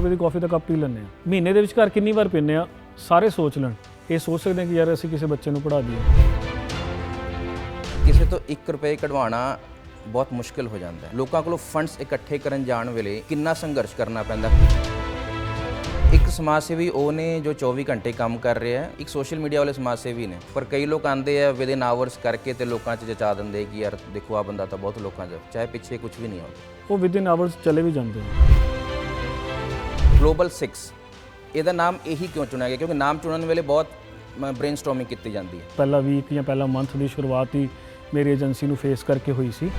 ਰੁਪਏ ਦੀ ਕਾਫੀ ਦਾ ਕੱਪ ਪੀ ਲੈਂਦੇ ਆ ਮਹੀਨੇ ਦੇ ਵਿਚਕਾਰ ਕਿੰਨੀ ਵਾਰ ਪੀਂਦੇ ਆ ਸਾਰੇ ਸੋਚ ਲੈਣ। ਇਹ ਸੋਚ ਸਕਦੇ ਆ ਕਿ ਯਾਰ ਅਸੀਂ ਕਿਸੇ ਬੱਚੇ ਨੂੰ ਪੜ੍ਹਾ ਦਈਏ। ਕਿਸੇ ਤੋਂ 1 ਰੁਪਏ ਕਢਵਾਉਣਾ ਬਹੁਤ ਮੁਸ਼ਕਿਲ ਹੋ ਜਾਂਦਾ ਹੈ। ਲੋਕਾਂ ਕੋਲੋਂ ਫੰਡਸ ਇਕੱਠੇ ਕਰਨ ਜਾਣ ਵੇਲੇ ਕਿੰਨਾ ਸੰਘਰਸ਼ ਕਰਨਾ ਪੈਂਦਾ ਇੱਕ ਸਮਾਜ ਸੇਵੀ ਉਹ ਨੇ ਜੋ 24 ਘੰਟੇ ਕੰਮ ਕਰ ਰਿਹਾ ਹੈ। ਇੱਕ ਸੋਸ਼ਲ ਮੀਡੀਆ ਵਾਲੇ ਸਮਾਜ ਸੇਵੀ ਨੇ। ਪਰ ਕਈ ਲੋਕ ਆਂਦੇ ਆ ਵਿਦਿਨ ਆਵਰਸ ਕਰਕੇ ਤੇ ਲੋਕਾਂ 'ਚ ਜਚਾ ਦਿੰਦੇ ਕਿ ਯਾਰ ਦੇਖੋ ਆ ਬੰਦਾ ਤਾਂ ਬਹੁਤ ਲੋਕਾਂ 'ਚ ਚਾਹੇ ਪਿੱਛੇ ਕੁਝ ਵੀ ਨਹੀਂ ਆਉਂਦਾ। ਉਹ ਵਿਦਿਨ ਆਵਰਸ ਚਲੇ ਵੀ ਜਾਂਦੇ ਆ। ਗਲੋਬਲ 6 ਇਹਦਾ ਨਾਮ ਇਹੀ ਕਿਉਂ ਚੁਣਿਆ ਗਿਆ? ਕਿਉਂਕਿ ਨਾਮ ਚੁਣਨ ਵੇਲੇ ਬਹੁਤ ਬ੍ਰੇਨਸਟਾਰਮਿੰਗ ਕੀਤੀ ਜਾਂਦੀ ਹੈ। ਪਹਿਲਾ ਵੀਕ ਜਾਂ ਪਹਿਲਾ ਮੰਥ ਦੀ ਸ਼ੁਰੂਆਤ ਹੀ ਮੇਰੀ ਏਜੰਸੀ ਨੂੰ ਫੇਸ ਕਰਕੇ ਹੋਈ ਸੀ।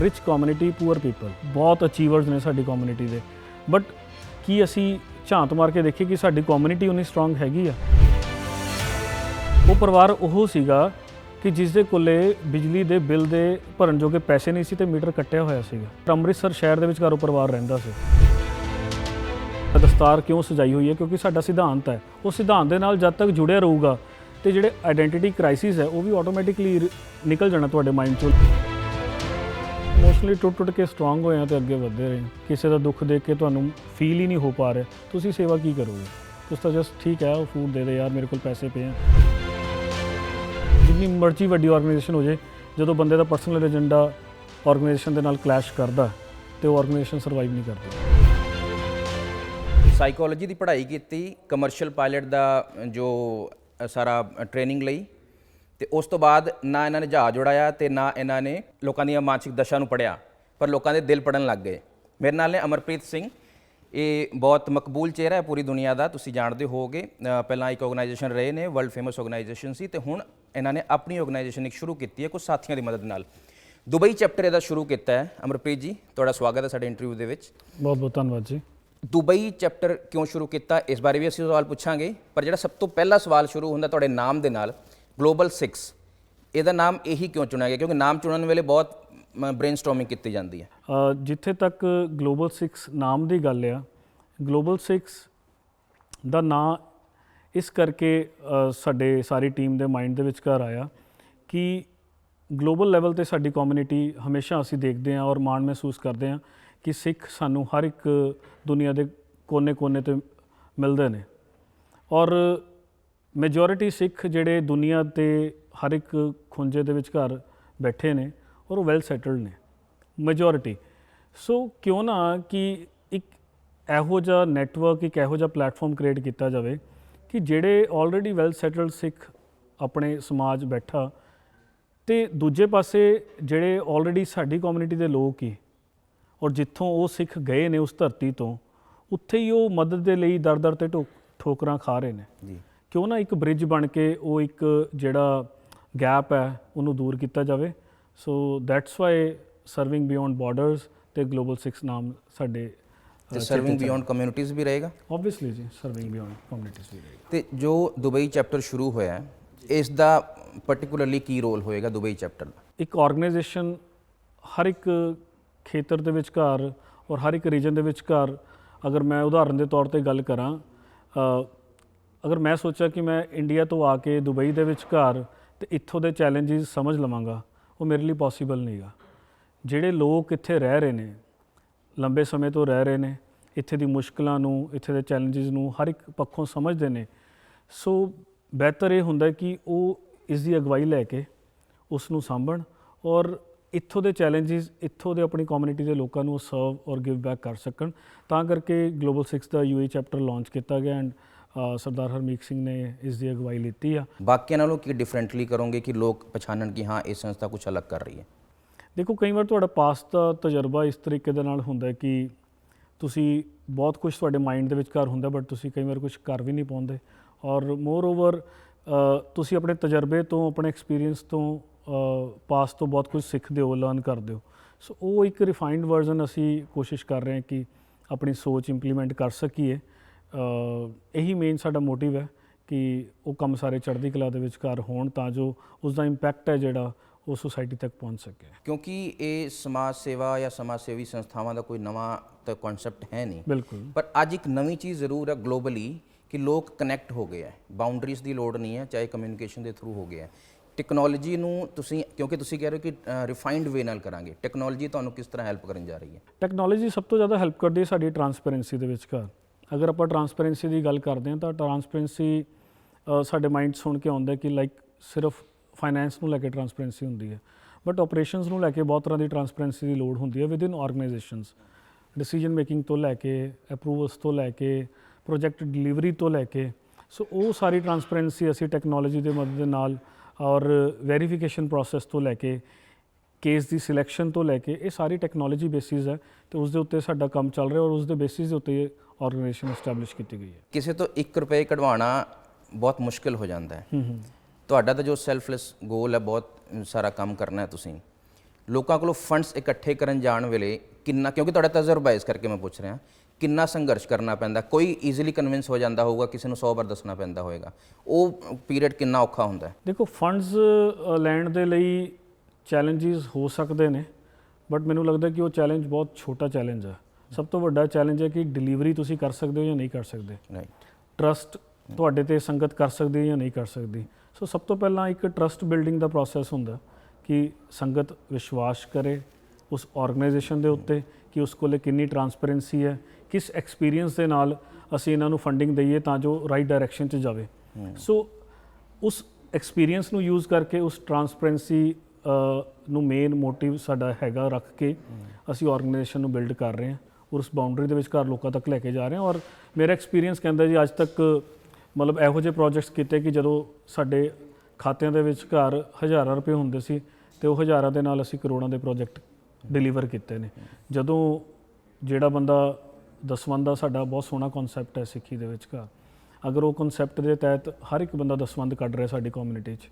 ਰਿਚ ਕਮਿਊਨਿਟੀ ਪੂਅਰ ਪੀਪਲ ਬਹੁਤ ਅਚੀਵਰਸ ਨੇ ਸਾਡੀ ਕਮਿਊਨਿਟੀ ਦੇ। ਬਟ ਕੀ ਅਸੀਂ ਝਾਂਤ ਮਾਰ ਕੇ ਦੇਖੀਏ ਕਿ ਸਾਡੀ ਕਮਿਊਨਿਟੀ ਉਨੀ ਸਟਰੋਂਗ ਹੈਗੀ ਆ? ਉਹ ਪਰਿਵਾਰ ਉਹ ਸੀਗਾ ਕਿ ਜਿਸ ਦੇ ਕੋਲੇ ਬਿਜਲੀ ਦੇ ਬਿੱਲ ਦੇ ਭਰਨ ਜੋਗੇ ਪੈਸੇ ਨਹੀਂ ਸੀ ਤੇ ਮੀਟਰ ਕੱਟਿਆ ਹੋਇਆ ਸੀਗਾ। ਅੰਮ੍ਰਿਤਸਰ ਸ਼ਹਿਰ ਦੇ ਵਿੱਚ ਘਰੋਂ ਪਰਿਵਾਰ ਰਹਿੰਦਾ ਸੀ। ਦਸਤਾਰ ਕਿਉਂ ਸਜਾਈ ਹੋਈ ਹੈ? ਕਿਉਂਕਿ ਸਾਡਾ ਸਿਧਾਂਤ ਹੈ। ਉਹ ਸਿਧਾਂਤ ਦੇ ਨਾਲ ਜਦ ਤੱਕ ਜੁੜਿਆ ਰਹੂਗਾ ਤੇ ਜਿਹੜੇ ਆਇਡੈਂਟੀਟੀ ਕ੍ਰਾਈਸਿਸ ਹੈ, ਉਹ ਵੀ ਆਟੋਮੈਟਿਕਲੀ ਨਿਕਲ ਜਾਣਾ ਤੁਹਾਡੇ ਮਾਈਂਡ ਚੋਂ। ਇਮੋਸ਼ਨਲੀ ਟੁੱਟ ਟੁੱਟ ਕੇ ਸਟਰੋਂਗ ਹੋਏ ਆ ਤੇ ਅੱਗੇ ਵਧਦੇ ਰਹੇ। ਕਿਸੇ ਦਾ ਦੁੱਖ ਦੇਖ ਕੇ ਤੁਹਾਨੂੰ ਫੀਲ ਹੀ ਨਹੀਂ ਹੋ ਪਾ ਰਿਹਾ। ਤੁਸੀਂ ਸੇਵਾ ਕੀ ਕਰੋਗੇ? ਤੁਸੀਂ ਤਾਂ ਜਸਟ ਠੀਕ ਹੈ, ਉਹ ਫੂਡ ਦੇ ਦੇ ਯਾਰ, ਮੇਰੇ ਕੋਲ ਪੈਸੇ ਪਏ ਆ। ਜਿੰਨੀ ਮਰਜ਼ੀ ਵੱਡੀ ਆਰਗੇਨਾਈਜੇਸ਼ਨ ਹੋ ਜੇ, ਜਦੋਂ ਬੰਦੇ ਦਾ ਪਰਸਨਲ ਏਜੰਡਾ ਆਰਗੇਨਾਈਜੇਸ਼ਨ ਦੇ ਨਾਲ ਕਲੈਸ਼ ਕਰਦਾ, ਤੇ ਉਹ ਆਰਗੇਨਾਈਜੇਸ਼ਨ ਸਰਵਾਈਵ ਨਹੀਂ ਕਰਦੀ। ਸਾਈਕੋਲੋਜੀ ਦੀ ਪੜ੍ਹਾਈ ਕੀਤੀ ਕਮਰਸ਼ੀਅਲ ਪਾਇਲਟ ਦਾ ਜੋ ਸਾਰਾ ਟ੍ਰੇਨਿੰਗ ਲਈ। ਤੇ ਉਸ ਤੋਂ ਬਾਅਦ ਨਾ ਇਹਨਾਂ ਨੇ ਜਹਾਜ਼ ਉਡਾਇਆ ਤੇ ਨਾ ਇਹਨਾਂ ਨੇ ਲੋਕਾਂ ਦੀਆਂ ਮਾਨਸਿਕ ਦਸ਼ਾ ਨੂੰ ਪੜਿਆ ਪਰ ਲੋਕਾਂ ਦੇ ਦਿਲ ਪੜਨ ਲੱਗ ਗਏ। ਮੇਰੇ ਨਾਲ ਨੇ ਅਮਰਪ੍ਰੀਤ ਸਿੰਘ। ਇਹ ਬਹੁਤ ਮਕਬੂਲ ਚਿਹਰਾ ਹੈ ਪੂਰੀ ਦੁਨੀਆ ਦਾ, ਤੁਸੀਂ ਜਾਣਦੇ ਹੋਗੇ ਪਹਿਲਾਂ ਇੱਕ ਆਰਗੇਨਾਈਜੇਸ਼ਨ ਰਹੇ ਨੇ ਵਰਲਡ ਫੇਮਸ ਆਰਗੇਨਾਈਜੇਸ਼ਨ ਸੀ ਤੇ ਹੁਣ ਇਹਨਾਂ ਨੇ ਆਪਣੀ ਆਰਗੇਨਾਈਜੇਸ਼ਨ ਇੱਕ ਸ਼ੁਰੂ ਕੀਤੀ ਹੈ ਕੁਝ ਸਾਥੀਆਂ ਦੀ ਮਦਦ ਨਾਲ। ਦੁਬਈ ਚੈਪਟਰ ਇਹਦਾ ਸ਼ੁਰੂ ਕੀਤਾ ਹੈ। ਅਮਰਪ੍ਰੀਤ ਜੀ, ਤੁਹਾਡਾ ਸਵਾਗਤ ਹੈ ਸਾਡੇ ਇੰਟਰਵਿਊ ਦੇ ਵਿੱਚ। ਬਹੁਤ ਬਹੁਤ ਧੰਨਵਾਦ ਜੀ। ਦੁਬਈ ਚੈਪਟਰ ਕਿਉਂ ਸ਼ੁਰੂ ਕੀਤਾ, ਇਸ ਬਾਰੇ ਵੀ ਅਸੀਂ ਸਵਾਲ ਪੁੱਛਾਂਗੇ। ਪਰ ਜਿਹੜਾ ਸਭ ਤੋਂ ਪਹਿਲਾ ਸਵਾਲ ਸ਼ੁਰੂ ਹੁੰਦਾ ਤੁਹਾਡੇ ਨਾਮ ਦੇ ਨਾਲ ਗਲੋਬਲ 6 ਇਹਦਾ ਨਾਮ ਇਹੀ ਕਿਉਂ ਚੁਣਿਆ ਗਿਆ? ਕਿਉਂਕਿ ਨਾਮ ਚੁਣਨ ਵੇਲੇ ਬਹੁਤ ਬ੍ਰੇਨਸਟਾਰਮਿੰਗ ਕੀਤੀ ਜਾਂਦੀ ਹੈ। ਜਿੱਥੇ ਤੱਕ ਗਲੋਬਲ 6 ਨਾਮ ਦੀ ਗੱਲ ਆ ਗਲੋਬਲ 6 ਦਾ ਨਾਂ ਇਸ ਕਰਕੇ ਸਾਡੇ ਸਾਰੀ ਟੀਮ ਦੇ ਮਾਈਂਡ ਦੇ ਵਿਚਕਾਰ ਆਇਆ ਕਿ ਗਲੋਬਲ ਲੈਵਲ ਤੇ ਸਾਡੀ ਕਮਿਊਨਿਟੀ ਹਮੇਸ਼ਾ ਅਸੀਂ ਦੇਖਦੇ ਹਾਂ ਔਰ ਮਾਣ ਮਹਿਸੂਸ ਕਰਦੇ ਹਾਂ ਕਿ ਸਿੱਖ ਸਾਨੂੰ ਹਰ ਇੱਕ ਦੁਨੀਆ ਦੇ ਕੋਨੇ-ਕੋਨੇ ਤੇ ਮਿਲਦੇ ਨੇ। ਔਰ ਮੈਜੋਰਿਟੀ ਸਿੱਖ ਜਿਹੜੇ ਦੁਨੀਆ ਤੇ ਹਰ ਇੱਕ ਖੁੰਝੇ ਦੇ ਵਿਚਕਾਰ ਬੈਠੇ ਨੇ, ਔਰ ਉਹ ਵੈਲ ਸੈਟਲਡ ਨੇ ਮੈਜੋਰਿਟੀ ਸੋ ਕਿਉਂ ਨਾ ਕਿ ਇੱਕ ਇਹੋ ਜਿਹਾ ਨੈਟਵਰਕ ਇੱਕ ਇਹੋ ਜਿਹਾ ਪਲੇਟਫਾਰਮ ਕ੍ਰੀਏਟ ਕੀਤਾ ਜਾਵੇ ਕਿ ਜਿਹੜੇ ਆਲਰੇਡੀ ਵੈਲ ਸੈਟਲਡ ਸਿੱਖ ਆਪਣੇ ਸਮਾਜ ਬੈਠਾ, ਤੇ ਦੂਜੇ ਪਾਸੇ ਜਿਹੜੇ ਆਲਰੇਡੀ ਸਾਡੀ ਕਮਿਊਨਿਟੀ ਦੇ ਲੋਕ ਹੀ ਔਰ ਜਿੱਥੋਂ ਉਹ ਸਿੱਖ ਗਏ ਨੇ ਉਸ ਧਰਤੀ ਤੋਂ ਉੱਥੇ ਹੀ ਉਹ ਮਦਦ ਦੇ ਲਈ ਦਰ-ਦਰ ਤੇ ਠੋਕਰਾਂ ਖਾ ਰਹੇ ਨੇ। ਜੀ। ਕਿਉਂ ਨਾ ਇੱਕ ਬ੍ਰਿਜ ਬਣ ਕੇ ਉਹ ਇੱਕ ਜਿਹੜਾ ਗੈਪ ਹੈ ਉਹਨੂੰ ਦੂਰ ਕੀਤਾ ਜਾਵੇ। So that's why serving beyond borders ਤੇ ਗਲੋਬਲ 6 ਨਾਮ ਸਾਡੇ ਤੇ ਸਰਵਿੰਗ ਬਿਯੋਂਡ ਕਮਿਊਨਿਟੀਜ਼ ਵੀ ਰਹੇਗਾ? ਆਬਵੀਅਸਲੀ ਜੀ ਸਰਵਿੰਗ ਬਿਯੋਂਡ ਕਮਿਊਨਿਟੀਜ਼ ਵੀ ਰਹੇਗਾ। ਤੇ ਜੋ ਦੁਬਈ ਚੈਪਟਰ ਸ਼ੁਰੂ ਹੋਇਆ ਹੈ, ਇਸ ਦਾ ਪਾਰਟਿਕੂਲਰਲੀ ਕੀ ਰੋਲ ਹੋਏਗਾ ਦੁਬਈ ਚੈਪਟਰ ਦਾ? ਇੱਕ ਆਰਗੇਨਾਈਜੇਸ਼ਨ ਹਰ ਇੱਕ ਖੇਤਰ ਦੇ ਵਿਚਕਾਰ ਔਰ ਹਰ ਇੱਕ ਰੀਜਨ ਦੇ ਵਿਚਕਾਰ ਅਗਰ ਮੈਂ ਉਦਾਹਰਨ ਦੇ ਤੌਰ ਤੇ ਗੱਲ ਕਰਾਂ ਅਗਰ ਮੈਂ ਸੋਚਿਆ ਕਿ ਮੈਂ ਇੰਡੀਆ ਤੋਂ ਆ ਕੇ ਦੁਬਈ ਦੇ ਵਿਚਕਾਰ ਤੇ ਇੱਥੋਂ ਦੇ ਚੈਲੰਜਸ ਸਮਝ ਲਵਾਂਗਾ, ਉਹ ਮੇਰੇ ਲਈ ਪੋਸੀਬਲ ਨਹੀਂਗਾ ਜਿਹੜੇ ਲੋਕ ਇੱਥੇ ਰਹਿ ਰਹੇ ਨੇ, ਲੰਬੇ ਸਮੇਂ ਤੋਂ ਰਹਿ ਰਹੇ ਨੇ, ਇੱਥੇ ਦੀ ਮੁਸ਼ਕਲਾਂ ਨੂੰ, ਇੱਥੇ ਦੇ ਚੈਲੰਜਸ ਨੂੰ ਹਰ ਇੱਕ ਪੱਖੋਂ ਸਮਝਦੇ ਨੇ, ਸੋ ਬਿਹਤਰ ਇਹ ਹੁੰਦਾ ਕਿ ਉਹ ਇਸ ਦੀ ਅਗਵਾਈ ਲੈ ਕੇ ਉਸ ਨੂੰ ਸਾਂਭਣ ਔਰ ਇੱਥੋਂ ਦੇ ਚੈਲੰਜਸ ਇੱਥੋਂ ਦੇ ਆਪਣੀ ਕਮਿਊਨਿਟੀ ਦੇ ਲੋਕਾਂ ਨੂੰ ਸਰਵ ਔਰ ਗਿਵ ਬੈਕ ਕਰ ਸਕਣ। ਤਾਂ ਕਰਕੇ ਗਲੋਬਲ 6 ਦਾ ਯੂਏ ਚੈਪਟਰ ਲਾਂਚ ਕੀਤਾ ਗਿਆ ਐਂਡ ਸਰਦਾਰ ਹਰਮੀਤ ਸਿੰਘ ਨੇ ਇਸ ਦੀ ਅਗਵਾਈ ਲਿੱਤੀ ਆ। ਬਾਕੀਆਂ ਨਾਲੋਂ ਕੀ ਡਿਫਰੈਂਟਲੀ ਕਰੋਗੇ ਕਿ ਲੋਕ ਪਛਾਣਨ ਕਿ ਹਾਂ ਇਹ ਸੰਸਥਾ ਕੁਝ ਅਲੱਗ ਕਰ ਰਹੀ ਹੈ? ਦੇਖੋ ਕਈ ਵਾਰ ਤੁਹਾਡਾ ਪਾਸਟ ਦਾ ਤਜਰਬਾ ਇਸ ਤਰੀਕੇ ਦੇ ਨਾਲ ਹੁੰਦਾ ਹੈ ਕਿ ਤੁਸੀਂ ਬਹੁਤ ਕੁਝ ਤੁਹਾਡੇ ਮਾਈਂਡ ਦੇ ਵਿਚਕਾਰ ਹੁੰਦਾ ਬਟ ਤੁਸੀਂ ਕਈ ਵਾਰ ਕੁਝ ਕਰ ਵੀ ਨਹੀਂ ਪਾਉਂਦੇ। ਔਰ ਮੋਰ ਓਵਰ ਤੁਸੀਂ ਆਪਣੇ ਤਜਰਬੇ ਤੋਂ ਆਪਣੇ ਐਕਸਪੀਰੀਅੰਸ ਤੋਂ ਪਾਸਟ ਤੋਂ ਬਹੁਤ ਕੁਝ ਸਿੱਖਦੇ ਹੋ ਲਰਨ ਕਰਦੇ ਹੋ। ਸੋ ਉਹ ਇੱਕ ਰਿਫਾਈਨਡ ਵਰਜ਼ਨ ਅਸੀਂ ਕੋਸ਼ਿਸ਼ ਕਰ ਰਹੇ ਹਾਂ ਕਿ ਆਪਣੀ ਸੋਚ ਇੰਪਲੀਮੈਂਟ ਕਰ ਸਕੀਏ। ਇਹੀ ਮੇਨ ਸਾਡਾ ਮੋਟਿਵ ਹੈ ਕਿ ਉਹ ਕੰਮ ਸਾਰੇ ਚੜ੍ਹਦੀ ਕਲਾ ਦੇ ਵਿਚਕਾਰ ਹੋਣ ਤਾਂ ਜੋ ਉਸ ਦਾ ਇੰਪੈਕਟ ਹੈ ਜਿਹੜਾ ਉਹ ਸੁਸਾਇਟੀ ਤੱਕ ਪਹੁੰਚ ਸਕੇ। ਕਿਉਂਕਿ ਇਹ ਸਮਾਜ ਸੇਵਾ ਜਾਂ ਸਮਾਜ ਸੇਵੀ ਸੰਸਥਾਵਾਂ ਦਾ ਕੋਈ ਨਵਾਂ ਤਾਂ ਕਨਸੈਪਟ ਹੈ ਨਹੀਂ। ਬਿਲਕੁਲ। ਪਰ ਅੱਜ ਇੱਕ ਨਵੀਂ ਚੀਜ਼ ਜ਼ਰੂਰ ਹੈ ਗਲੋਬਲੀ ਕਿ ਲੋਕ ਕਨੈਕਟ ਹੋ ਗਏ ਹੈ। ਬਾਉਂਡਰੀਜ਼ ਦੀ ਲੋੜ ਨਹੀਂ ਹੈ ਚਾਹੇ ਕਮਿਊਨੀਕੇਸ਼ਨ ਦੇ ਥਰੂ ਹੋ ਗਿਆ ਹੈ। ਟੈਕਨੋਲੋਜੀ ਨੂੰ ਤੁਸੀਂ, ਕਿਉਂਕਿ ਤੁਸੀਂ ਕਹਿ ਰਹੇ ਹੋ ਕਿ ਰਿਫਾਈਨਡ ਵੇ ਨਾਲ ਕਰਾਂਗੇ। ਟੈਕਨੋਲੋਜੀ ਤੁਹਾਨੂੰ ਕਿਸ ਤਰ੍ਹਾਂ ਹੈਲਪ ਕਰਨ ਜਾ ਰਹੀ ਹੈ? ਟੈਕਨੋਲੋਜੀ ਸਭ ਤੋਂ ਜ਼ਿਆਦਾ ਹੈਲਪ ਕਰਦੀ ਹੈ ਸਾਡੀ ਟਰਾਂਸਪੇਰੈਂਸੀ ਦੇ ਵਿਚਕਾਰ ਅਗਰ ਆਪਾਂ ਟਰਾਂਸਪੇਰੈਂਸੀ ਦੀ ਗੱਲ ਕਰਦੇ ਹਾਂ ਤਾਂ ਟਰਾਂਸਪੇਰੈਂਸੀ ਸਾਡੇ ਮਾਈਂਡ ਸੁਣ ਕੇ ਆਉਂਦਾ ਕਿ ਲਾਈਕ ਸਿਰਫ ਫਾਈਨੈਂਸ ਨੂੰ ਲੈ ਕੇ ਟਰਾਂਸਪੇਰੈਂਸੀ ਹੁੰਦੀ ਹੈ। ਬਟ ਆਪਰੇਸ਼ਨਸ ਨੂੰ ਲੈ ਕੇ ਬਹੁਤ ਤਰ੍ਹਾਂ ਦੀ ਟਰਾਂਸਪੇਰੈਂਸੀ ਦੀ ਲੋੜ ਹੁੰਦੀ ਹੈ within organisations decision making ਤੋਂ ਲੈ ਕੇ ਅਪਰੂਵਲਸ ਤੋਂ ਲੈ ਕੇ ਪ੍ਰੋਜੈਕਟ ਡਿਲੀਵਰੀ ਤੋਂ ਲੈ ਕੇ। ਸੋ ਉਹ ਸਾਰੀ ਟਰਾਂਸਪੇਰੈਂਸੀ ਅਸੀਂ ਟੈਕਨੋਲੋਜੀ ਦੇ ਮਦਦ ਦੇ ਨਾਲ ਔਰ ਵੈਰੀਫਿਕੇਸ਼ਨ ਪ੍ਰੋਸੈਸ ਤੋਂ ਲੈ ਕੇ ਕੇਸ ਦੀ ਸਿਲੈਕਸ਼ਨ ਤੋਂ ਲੈ ਕੇ ਇਹ ਸਾਰੀ ਟੈਕਨੋਲੋਜੀ ਬੇਸਿਸ ਹੈ ਤੇ ਉਸ ਦੇ ਉੱਤੇ ਸਾਡਾ ਕੰਮ ਚੱਲ ਰਿਹਾ ਔਰ ਉਸ ਦੇ ਬੇਸਿਸ ਦੇ ਉੱਤੇ ਆਰਗੇਨਾਈਜੇਸ਼ਨ ਐਸਟੈਬਲਿਸ਼ ਕੀਤੀ ਗਈ ਹੈ। ਕਿਸੇ ਤੋਂ 1 ਰੁਪਏ ਕਢਵਾਉਣਾ ਬਹੁਤ ਮੁਸ਼ਕਿਲ ਹੋ ਜਾਂਦਾ ਹੈ। ਤੁਹਾਡਾ ਤਾਂ ਜੋ ਸੈਲਫਲੈਸ ਗੋਲ ਹੈ ਬਹੁਤ ਸਾਰਾ ਕੰਮ ਕਰਨਾ ਹੈ ਤੁਸੀਂ। ਲੋਕਾਂ ਕੋਲੋਂ ਫੰਡਸ ਇਕੱਠੇ ਕਰਨ ਜਾਣ ਵੇਲੇ ਕਿੰਨਾ ਕਿਉਂਕਿ ਤੁਹਾਡਾ ਤਜਰਬਾ ਇਸ ਕਰਕੇ ਮੈਂ ਪੁੱਛ ਰਿਹਾ। ਕਿੰਨਾ ਸੰਘਰਸ਼ ਕਰਨਾ ਪੈਂਦਾ ਕੋਈ ਈਜ਼ੀਲੀ ਕਨਵਿੰਸ ਹੋ ਜਾਂਦਾ ਹੋਊਗਾ ਕਿਸੇ ਨੂੰ 100 ਵਾਰ ਦੱਸਣਾ ਪੈਂਦਾ ਹੋਵੇਗਾ ਉਹ ਪੀਰੀਅਡ ਕਿੰਨਾ ਔਖਾ ਹੁੰਦਾ ਹੈ? ਦੇਖੋ ਫੰਡਸ ਲੈਣ ਦੇ ਲਈ ਚੈਲੰਜਸ ਹੋ ਸਕਦੇ ਨੇ ਬਟ ਮੈਨੂੰ ਲੱਗਦਾ ਕਿ ਉਹ ਚੈਲੰਜ ਬਹੁਤ ਛੋਟਾ ਚੈਲੰਜ ਹੈ ਸਭ ਤੋਂ ਵੱਡਾ ਚੈਲੰਜ ਹੈ ਕਿ ਡਿਲੀਵਰੀ ਤੁਸੀਂ ਕਰ ਸਕਦੇ ਹੋ ਜਾਂ ਨਹੀਂ ਕਰ ਸਕਦੇ। ਰਾਈਟ ਟਰਸਟ ਤੁਹਾਡੇ ਤੇ ਸੰਗਤ ਕਰ ਸਕਦੀ ਹੈ ਜਾਂ ਨਹੀਂ ਕਰ ਸਕਦੀ। ਸੋ ਸਭ ਤੋਂ ਪਹਿਲਾਂ ਇੱਕ ਟਰਸਟ ਬਿਲਡਿੰਗ ਦਾ ਪ੍ਰੋਸੈਸ ਹੁੰਦਾ ਕਿ ਸੰਗਤ ਵਿਸ਼ਵਾਸ ਕਰੇ ਉਸ ਆਰਗੇਨਾਈਜੇਸ਼ਨ ਦੇ ਉੱਤੇ ਕਿ ਉਸ ਕੋਲੇ ਕਿੰਨੀ ਟਰਾਂਸਪੇਰੈਂਸੀ ਹੈ ਕਿਸ ਐਕਸਪੀਰੀਅੰਸ ਦੇ ਨਾਲ ਅਸੀਂ ਇਹਨਾਂ ਨੂੰ ਫੰਡਿੰਗ ਦਈਏ ਤਾਂ ਜੋ ਰਾਈਟ ਡਾਇਰੈਕਸ਼ਨ 'ਚ ਜਾਵੇ। ਸੋ ਉਸ ਐਕਸਪੀਰੀਅੰਸ ਨੂੰ ਯੂਜ਼ ਕਰਕੇ ਉਸ ਟਰਾਂਸਪੇਰੈਂਸੀ ਨੂੰ ਮੇਨ ਮੋਟਿਵ ਸਾਡਾ ਹੈਗਾ ਰੱਖ ਕੇ ਅਸੀਂ ਆਰਗੇਨਾਈਜੇਸ਼ਨ ਨੂੰ ਬਿਲਡ ਕਰ ਰਹੇ ਹਾਂ ਔਰ ਉਸ ਬਾਉਂਡਰੀ ਦੇ ਵਿਚਕਾਰ ਲੋਕਾਂ ਤੱਕ ਲੈ ਕੇ ਜਾ ਰਹੇ ਹਾਂ ਔਰ ਮੇਰਾ ਐਕਸਪੀਰੀਅੰਸ ਕਹਿੰਦਾ ਜੀ ਅੱਜ ਤੱਕ ਮਤਲਬ ਇਹੋ ਜਿਹੇ ਪ੍ਰੋਜੈਕਟਸ ਕੀਤੇ ਕਿ ਜਦੋਂ ਸਾਡੇ ਖਾਤਿਆਂ ਦੇ ਵਿਚਕਾਰ ਹਜ਼ਾਰਾਂ ਰੁਪਏ ਹੁੰਦੇ ਸੀ ਤੇ ਉਹ ਹਜ਼ਾਰਾਂ ਦੇ ਨਾਲ ਅਸੀਂ ਕਰੋੜਾਂ ਦੇ ਪ੍ਰੋਜੈਕਟ ਡਿਲੀਵਰ ਕੀਤੇ ਨੇ। ਜਦੋਂ ਜਿਹੜਾ ਬੰਦਾ ਦਸਵੰਦ ਦਾ ਸਾਡਾ ਬਹੁਤ ਸੋਹਣਾ ਕਨਸੈਪਟ ਹੈ ਸਿੱਖੀ ਦੇ ਵਿਚਕਾਰ ਅਗਰ ਉਹ ਕਨਸੈਪਟ ਦੇ ਤਹਿਤ ਹਰ ਇੱਕ ਬੰਦਾ ਦਸਵੰਦ ਕੱਢ ਰਿਹਾ ਸਾਡੀ ਕਮਿਊਨਿਟੀ 'ਚ।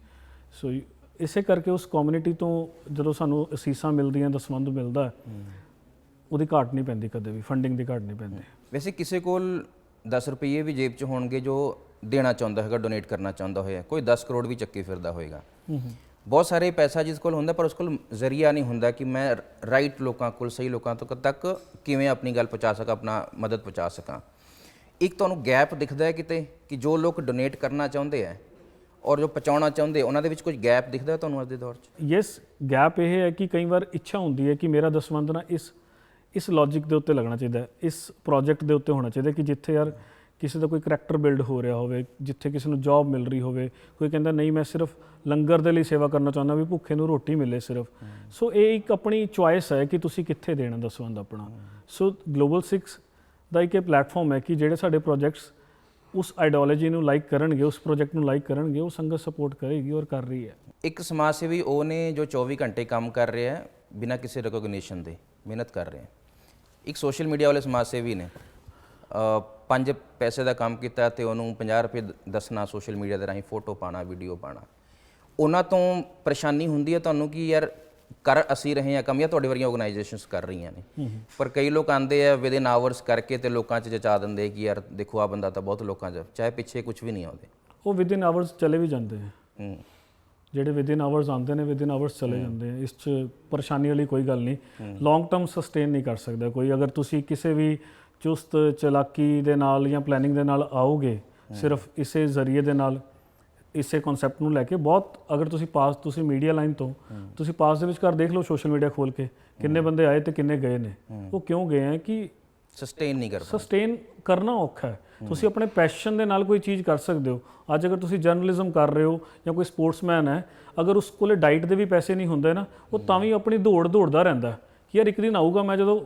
ਸੋ ਇਸੇ ਕਰਕੇ ਉਸ ਕਮਿਊਨਿਟੀ ਤੋਂ ਜਦੋਂ ਸਾਨੂੰ ਅਸੀਸਾਂ ਮਿਲਦੀਆਂ ਦਸਵੰਦ ਮਿਲਦਾ ਉਹਦੀ ਘਾਟ ਨਹੀਂ ਪੈਂਦੀ ਕਦੇ ਵੀ ਫੰਡਿੰਗ ਦੀ ਘਾਟ ਨਹੀਂ ਪੈਂਦੀ। ਵੈਸੇ ਕਿਸੇ ਕੋਲ 10 ਰੁਪਏ ਵੀ ਜੇਬ 'ਚ ਹੋਣਗੇ ਜੋ ਦੇਣਾ ਚਾਹੁੰਦਾ ਹੈਗਾ ਡੋਨੇਟ ਕਰਨਾ ਚਾਹੁੰਦਾ ਹੋਇਆ ਕੋਈ 10 ਕਰੋੜ ਵੀ ਚੱਕੀ ਫਿਰਦਾ ਹੋਏਗਾ। ਬਹੁਤ ਸਾਰੇ ਪੈਸਾ ਜਿਸ ਕੋਲ ਹੁੰਦਾ, ਪਰ ਉਸ ਕੋਲ ਜ਼ਰੀਆ ਨਹੀਂ ਹੁੰਦਾ ਕਿ ਮੈਂ ਰਾਈਟ ਲੋਕਾਂ ਕੋਲ, ਸਹੀ ਲੋਕਾਂ ਤੱਕ ਤੱਕ ਕਿਵੇਂ ਆਪਣੀ ਗੱਲ ਪਹੁੰਚਾ ਸਕਾਂ, ਆਪਣਾ ਮਦਦ ਪਹੁੰਚਾ ਸਕਾਂ। ਇੱਕ ਤੁਹਾਨੂੰ ਗੈਪ ਦਿਖਦਾ ਹੈ ਕਿਤੇ ਕਿ ਜੋ ਲੋਕ ਡੋਨੇਟ ਕਰਨਾ ਚਾਹੁੰਦੇ ਆ ਔਰ ਜੋ ਪਹੁੰਚਾਉਣਾ ਚਾਹੁੰਦੇ, ਉਹਨਾਂ ਦੇ ਵਿੱਚ ਕੁਝ ਗੈਪ ਦਿਖਦਾ ਤੁਹਾਨੂੰ ਅੱਜ ਦੇ ਦੌਰ 'ਚ? ਯੈਸ ਗੈਪ ਇਹ ਹੈ ਕਿ ਕਈ ਵਾਰ ਇੱਛਾ ਹੁੰਦੀ ਹੈ ਕਿ ਮੇਰਾ ਦਸਵੰਦ ਨਾ ਇਸ ਇਸ ਲੌਜੀਕ ਦੇ ਉੱਤੇ ਲੱਗਣਾ ਚਾਹੀਦਾ ਇਸ ਪ੍ਰੋਜੈਕਟ ਦੇ ਉੱਤੇ ਹੋਣਾ ਚਾਹੀਦਾ ਕਿ ਜਿੱਥੇ ਯਾਰ ਕਿਸੇ ਦਾ ਕੋਈ ਕਰੈਕਟਰ ਬਿਲਡ ਹੋ ਰਿਹਾ ਹੋਵੇ, ਜਿੱਥੇ ਕਿਸੇ ਨੂੰ ਜੌਬ ਮਿਲ ਰਹੀ ਹੋਵੇ, ਕੋਈ ਕਹਿੰਦਾ ਨਹੀਂ ਮੈਂ ਸਿਰਫ ਲੰਗਰ ਦੇ ਲਈ ਸੇਵਾ ਕਰਨਾ ਚਾਹੁੰਦਾ ਵੀ ਭੁੱਖੇ ਨੂੰ ਰੋਟੀ ਮਿਲੇ ਸਿਰਫ। ਸੋ ਇਹ ਇੱਕ ਆਪਣੀ ਚੁਆਇਸ ਹੈ ਕਿ ਤੁਸੀਂ ਕਿੱਥੇ ਦੇਣਾ ਦਸਵੰਦ ਆਪਣਾ। ਸੋ ਗਲੋਬਲ 6 ਦਾ ਇੱਕ ਇਹ ਪਲੇਟਫਾਰਮ ਹੈ ਕਿ ਜਿਹੜੇ ਸਾਡੇ ਪ੍ਰੋਜੈਕਟਸ ਉਸ ਆਈਡੀਓਲੋਜੀ ਨੂੰ ਲਾਈਕ ਕਰਨਗੇ, ਉਸ ਪ੍ਰੋਜੈਕਟ ਨੂੰ ਲਾਈਕ ਕਰਨਗੇ, ਉਹ ਸੰਗਤ ਸਪੋਰਟ ਕਰੇਗੀ ਔਰ ਕਰ ਰਹੀ ਹੈ। ਇੱਕ ਸਮਾਜ ਸੇਵੀ ਉਹ ਨੇ ਜੋ 24 ਘੰਟੇ ਕੰਮ ਕਰ ਰਿਹਾ ਹੈ, ਬਿਨਾਂ ਕਿਸੇ ਰਿਕੋਗਨੀਸ਼ਨ ਦੇ, ਮਿਹਨਤ ਕਰ ਰਹੇ ਹੈ। ਇੱਕ ਸੋਸ਼ਲ ਮੀਡੀਆ ਵਾਲੇ ਸਮਾਜ ਸੇਵੀ ਨੇ ਪੰਜ ਪੈਸੇ ਦਾ ਕੰਮ ਕੀਤਾ ਤੇ ਉਹਨੂੰ 50 ਰੁਪਏ ਦੱਸਣਾ ਸੋਸ਼ਲ ਮੀਡੀਆ ਦੇ ਰਾਹੀਂ ਫੋਟੋ ਪਾਣਾ ਵੀਡੀਓ ਪਾਣਾ ਉਹਨਾਂ ਤੋਂ ਪਰੇਸ਼ਾਨੀ ਹੁੰਦੀ ਹੈ ਤੁਹਾਨੂੰ ਕਿ ਯਾਰ ਕਰ ਅਸੀਂ ਰਹੇ ਹਾਂ ਕੰਮ ਜਾਂ ਤੁਹਾਡੇ ਵਰਗੀਆਂ ਆਰਗੇਨਾਈਜੇਸ਼ਨਸ ਕਰ ਰਹੀਆਂ ਨੇ। ਪਰ ਕਈ ਲੋਕ ਆਂਦੇ ਆ ਵਿਦ ਇਨ ਆਵਰਸ ਕਰਕੇ ਤੇ ਲੋਕਾਂ 'ਚ ਜਚਾ ਦਿੰਦੇ ਕਿ ਯਾਰ ਦੇਖੋ ਆ ਬੰਦਾ ਤਾਂ ਬਹੁਤ ਲੋਕਾਂ 'ਚ ਚਾਹੇ ਪਿੱਛੇ ਕੁਝ ਵੀ ਨਹੀਂ ਆਉਂਦੇ। ਉਹ ਵਿਦ ਇਨ ਆਵਰਸ ਚਲੇ ਵੀ ਜਾਂਦੇ ਹੂੰ। ਜਿਹੜੇ ਵਿਦ ਇਨ ਆਵਰਸ ਆਉਂਦੇ ਨੇ ਵਿਦ ਇਨ ਆਵਰਸ ਚਲੇ ਜਾਂਦੇ ਆ। ਇਸ 'ਚ ਪਰੇਸ਼ਾਨੀ ਵਾਲੀ ਕੋਈ ਗੱਲ ਨਹੀਂ। ਲੌਂਗ ਟਰਮ ਸਸਟੇਨ ਨਹੀਂ ਕਰ ਸਕਦਾ ਕੋਈ। ਅਗਰ ਤੁਸੀਂ ਕਿਸੇ ਵੀ ਚੁਸਤ ਚਲਾਕੀ ਦੇ ਨਾਲ ਜਾਂ ਪਲੈਨਿੰਗ ਦੇ ਨਾਲ ਆਓਗੇ ਸਿਰਫ ਇਸੇ ਜ਼ਰੀਏ ਦੇ ਨਾਲ ਇਸੇ ਕਨਸੈਪਟ ਨੂੰ ਲੈ ਕੇ ਬਹੁਤ ਅਗਰ ਤੁਸੀਂ ਪਾਸ ਤੁਸੀਂ ਮੀਡੀਆ ਲਾਈਨ ਤੋਂ ਤੁਸੀਂ ਪਾਸ ਦੇ ਵਿਚਕਾਰ ਦੇਖ ਲਓ ਸੋਸ਼ਲ ਮੀਡੀਆ ਖੋਲ ਕੇ ਕਿੰਨੇ ਬੰਦੇ ਆਏ ਤੇ ਕਿੰਨੇ ਗਏ ਨੇ। ਉਹ ਕਿਉਂ ਗਏ ਆ ਕਿ ਸਸਟੇਨ ਨਹੀਂ ਕਰ ਸਸਟੇਨ ਕਰਨਾ ਔਖਾ ਹੈ। ਤੁਸੀਂ ਆਪਣੇ ਪੈਸ਼ਨ ਦੇ ਨਾਲ ਕੋਈ ਚੀਜ਼ ਕਰ ਸਕਦੇ ਹੋ। ਅੱਜ ਅਗਰ ਤੁਸੀਂ ਜਰਨਲਿਜ਼ਮ ਕਰ ਰਹੇ ਹੋ ਜਾਂ ਕੋਈ ਸਪੋਰਟਸਮੈਨ ਹੈ ਅਗਰ ਉਸ ਕੋਲੇ ਡਾਈਟ ਦੇ ਵੀ ਪੈਸੇ ਨਹੀਂ ਹੁੰਦੇ ਨਾ ਉਹ ਤਾਂ ਵੀ ਆਪਣੀ ਦੌੜ ਦੌੜਦਾ ਰਹਿੰਦਾ ਕਿ ਯਾਰ ਇੱਕ ਦਿਨ ਆਊਗਾ ਮੈਂ ਜਦੋਂ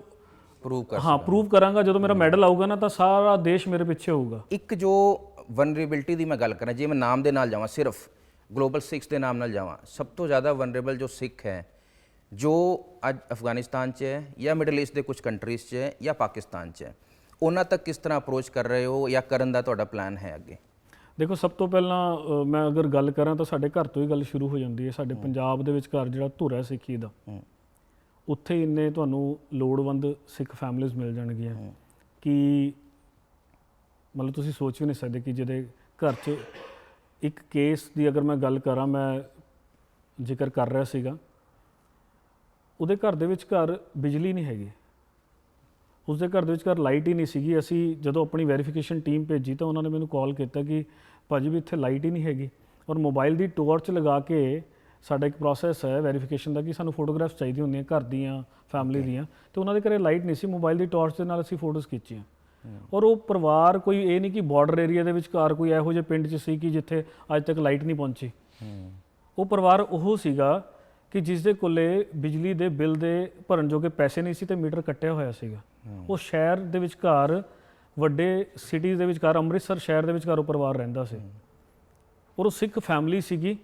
ਪ੍ਰੂਵ ਕਰ ਹਾਂ ਪ੍ਰੂਵ ਕਰਾਂਗਾ ਜਦੋਂ ਮੇਰਾ ਮੈਡਲ ਆਊਗਾ ਨਾ ਤਾਂ ਸਾਰਾ ਦੇਸ਼ ਮੇਰੇ ਪਿੱਛੇ ਹੋਊਗਾ। ਇੱਕ ਜੋ ਵਨਰੇਬਿਲਟੀ ਦੀ ਮੈਂ ਗੱਲ ਕਰਾਂ ਜੇ ਮੈਂ ਨਾਮ ਦੇ ਨਾਲ ਜਾਵਾਂ ਸਿਰਫ ਗਲੋਬਲ 6 ਦੇ ਨਾਮ ਨਾਲ ਜਾਵਾਂ ਸਭ ਤੋਂ ਜ਼ਿਆਦਾ ਵਨਰੇਬਲ ਜੋ ਸਿੱਖ ਹੈ ਜੋ ਅੱਜ ਅਫਗਾਨਿਸਤਾਨ 'ਚ ਹੈ ਜਾਂ ਮਿਡਲ ਈਸਟ ਦੇ ਕੁਝ ਕੰਟਰੀਜ਼ 'ਚ ਹੈ ਜਾਂ ਪਾਕਿਸਤਾਨ 'ਚ ਹੈ ਉਹਨਾਂ ਤੱਕ ਕਿਸ ਤਰ੍ਹਾਂ ਅਪਰੋਚ ਕਰ ਰਹੇ ਹੋ ਜਾਂ ਕਰਨ ਦਾ ਤੁਹਾਡਾ ਪਲਾਨ ਹੈ ਅੱਗੇ? ਦੇਖੋ ਸਭ ਤੋਂ ਪਹਿਲਾਂ ਮੈਂ ਅਗਰ ਗੱਲ ਕਰਾਂ ਤਾਂ ਸਾਡੇ ਘਰ ਤੋਂ ਹੀ ਗੱਲ ਸ਼ੁਰੂ ਹੋ ਜਾਂਦੀ ਹੈ ਸਾਡੇ ਪੰਜਾਬ ਦੇ ਵਿੱਚ ਘਰ ਜਿਹੜਾ ਧੁਰ ਸਿੱਖੀ ਦਾ। ਹੂੰ। ਉੱਥੇ ਇੰਨੇ ਤੁਹਾਨੂੰ ਲੋੜਵੰਦ ਸਿੱਖ ਫੈਮਿਲੀਆਂ ਮਿਲ ਜਾਣਗੀਆਂ। ਕਿ ਮਤਲਬ ਤੁਸੀਂ ਸੋਚ ਵੀ ਨਹੀਂ ਸਕਦੇ ਕਿ ਜਿਹਦੇ ਘਰ 'ਚ ਇੱਕ ਕੇਸ ਦੀ ਅਗਰ ਮੈਂ ਗੱਲ ਕਰਾਂ ਮੈਂ ਜ਼ਿਕਰ ਕਰ ਰਿਹਾ ਸੀਗਾ ਉਹਦੇ ਘਰ ਦੇ ਵਿੱਚ ਘਰ ਬਿਜਲੀ ਨਹੀਂ ਹੈਗੀ। ਉਸਦੇ ਘਰ ਦੇ ਵਿੱਚ ਘਰ ਲਾਈਟ ਹੀ ਨਹੀਂ ਸੀਗੀ। ਅਸੀਂ ਜਦੋਂ ਆਪਣੀ ਵੈਰੀਫਿਕੇਸ਼ਨ ਟੀਮ ਭੇਜੀ ਤਾਂ ਉਹਨਾਂ ਨੇ ਮੈਨੂੰ ਕਾਲ ਕੀਤਾ ਕਿ ਭਾਜੀ ਵੀ ਇੱਥੇ ਲਾਈਟ ਹੀ ਨਹੀਂ ਹੈਗੀ। ਔਰ ਮੋਬਾਈਲ ਦੀ ਟਾਰਚ ਲਗਾ ਕੇ ਸਾਡਾ ਇੱਕ ਪ੍ਰੋਸੈਸ ਹੈ ਵੈਰੀਫਿਕੇਸ਼ਨ ਦਾ ਕਿ ਸਾਨੂੰ ਫੋਟੋਗ੍ਰਾਫਸ ਚਾਹੀਦੀਆਂ ਹੁੰਦੀਆਂ ਘਰ ਦੀਆਂ ਫੈਮਿਲੀ ਦੀਆਂ। ਤੇ ਉਹਨਾਂ ਦੇ ਘਰੇ ਲਾਈਟ ਨਹੀਂ ਸੀ ਮੋਬਾਈਲ ਦੀ ਟਾਰਚ ਦੇ ਨਾਲ ਅਸੀਂ ਫੋਟੋਜ਼ ਖਿੱਚੀਆਂ। ਔਰ ਉਹ ਪਰਿਵਾਰ ਕੋਈ ਇਹ ਨਹੀਂ ਕਿ ਬਾਰਡਰ ਏਰੀਆ ਦੇ ਵਿਚਕਾਰ ਕੋਈ ਇਹੋ ਜਿਹੇ ਪਿੰਡ 'ਚ ਸੀ ਕਿ ਜਿੱਥੇ ਅੱਜ ਤੱਕ ਲਾਈਟ ਨਹੀਂ ਪਹੁੰਚੀ। ਉਹ ਪਰਿਵਾਰ ਉਹ ਸੀਗਾ ਕਿ ਜਿਸ ਦੇ ਕੋਲੇ ਬਿਜਲੀ ਦੇ ਬਿੱਲ ਦੇ ਭਰਨ ਜੋਗੇ ਪੈਸੇ ਨਹੀਂ ਸੀ ਤੇ ਮੀਟਰ ਕੱਟਿਆ ਹੋਇਆ ਸੀਗਾ। ਉਹ ਸ਼ਹਿਰ ਦੇ ਵਿਚਕਾਰ ਵੱਡੇ ਸਿਟੀਜ਼ ਦੇ ਵਿਚਕਾਰ ਅੰਮ੍ਰਿਤਸਰ ਸ਼ਹਿਰ ਦੇ ਵਿਚਕਾਰ ਉਹ ਪਰਿਵਾਰ ਰਹਿੰਦਾ ਸੀ। ਔਰ ਉਹ ਸਿੱਖ ਫੈਮਿਲੀ ਸੀਗੀ।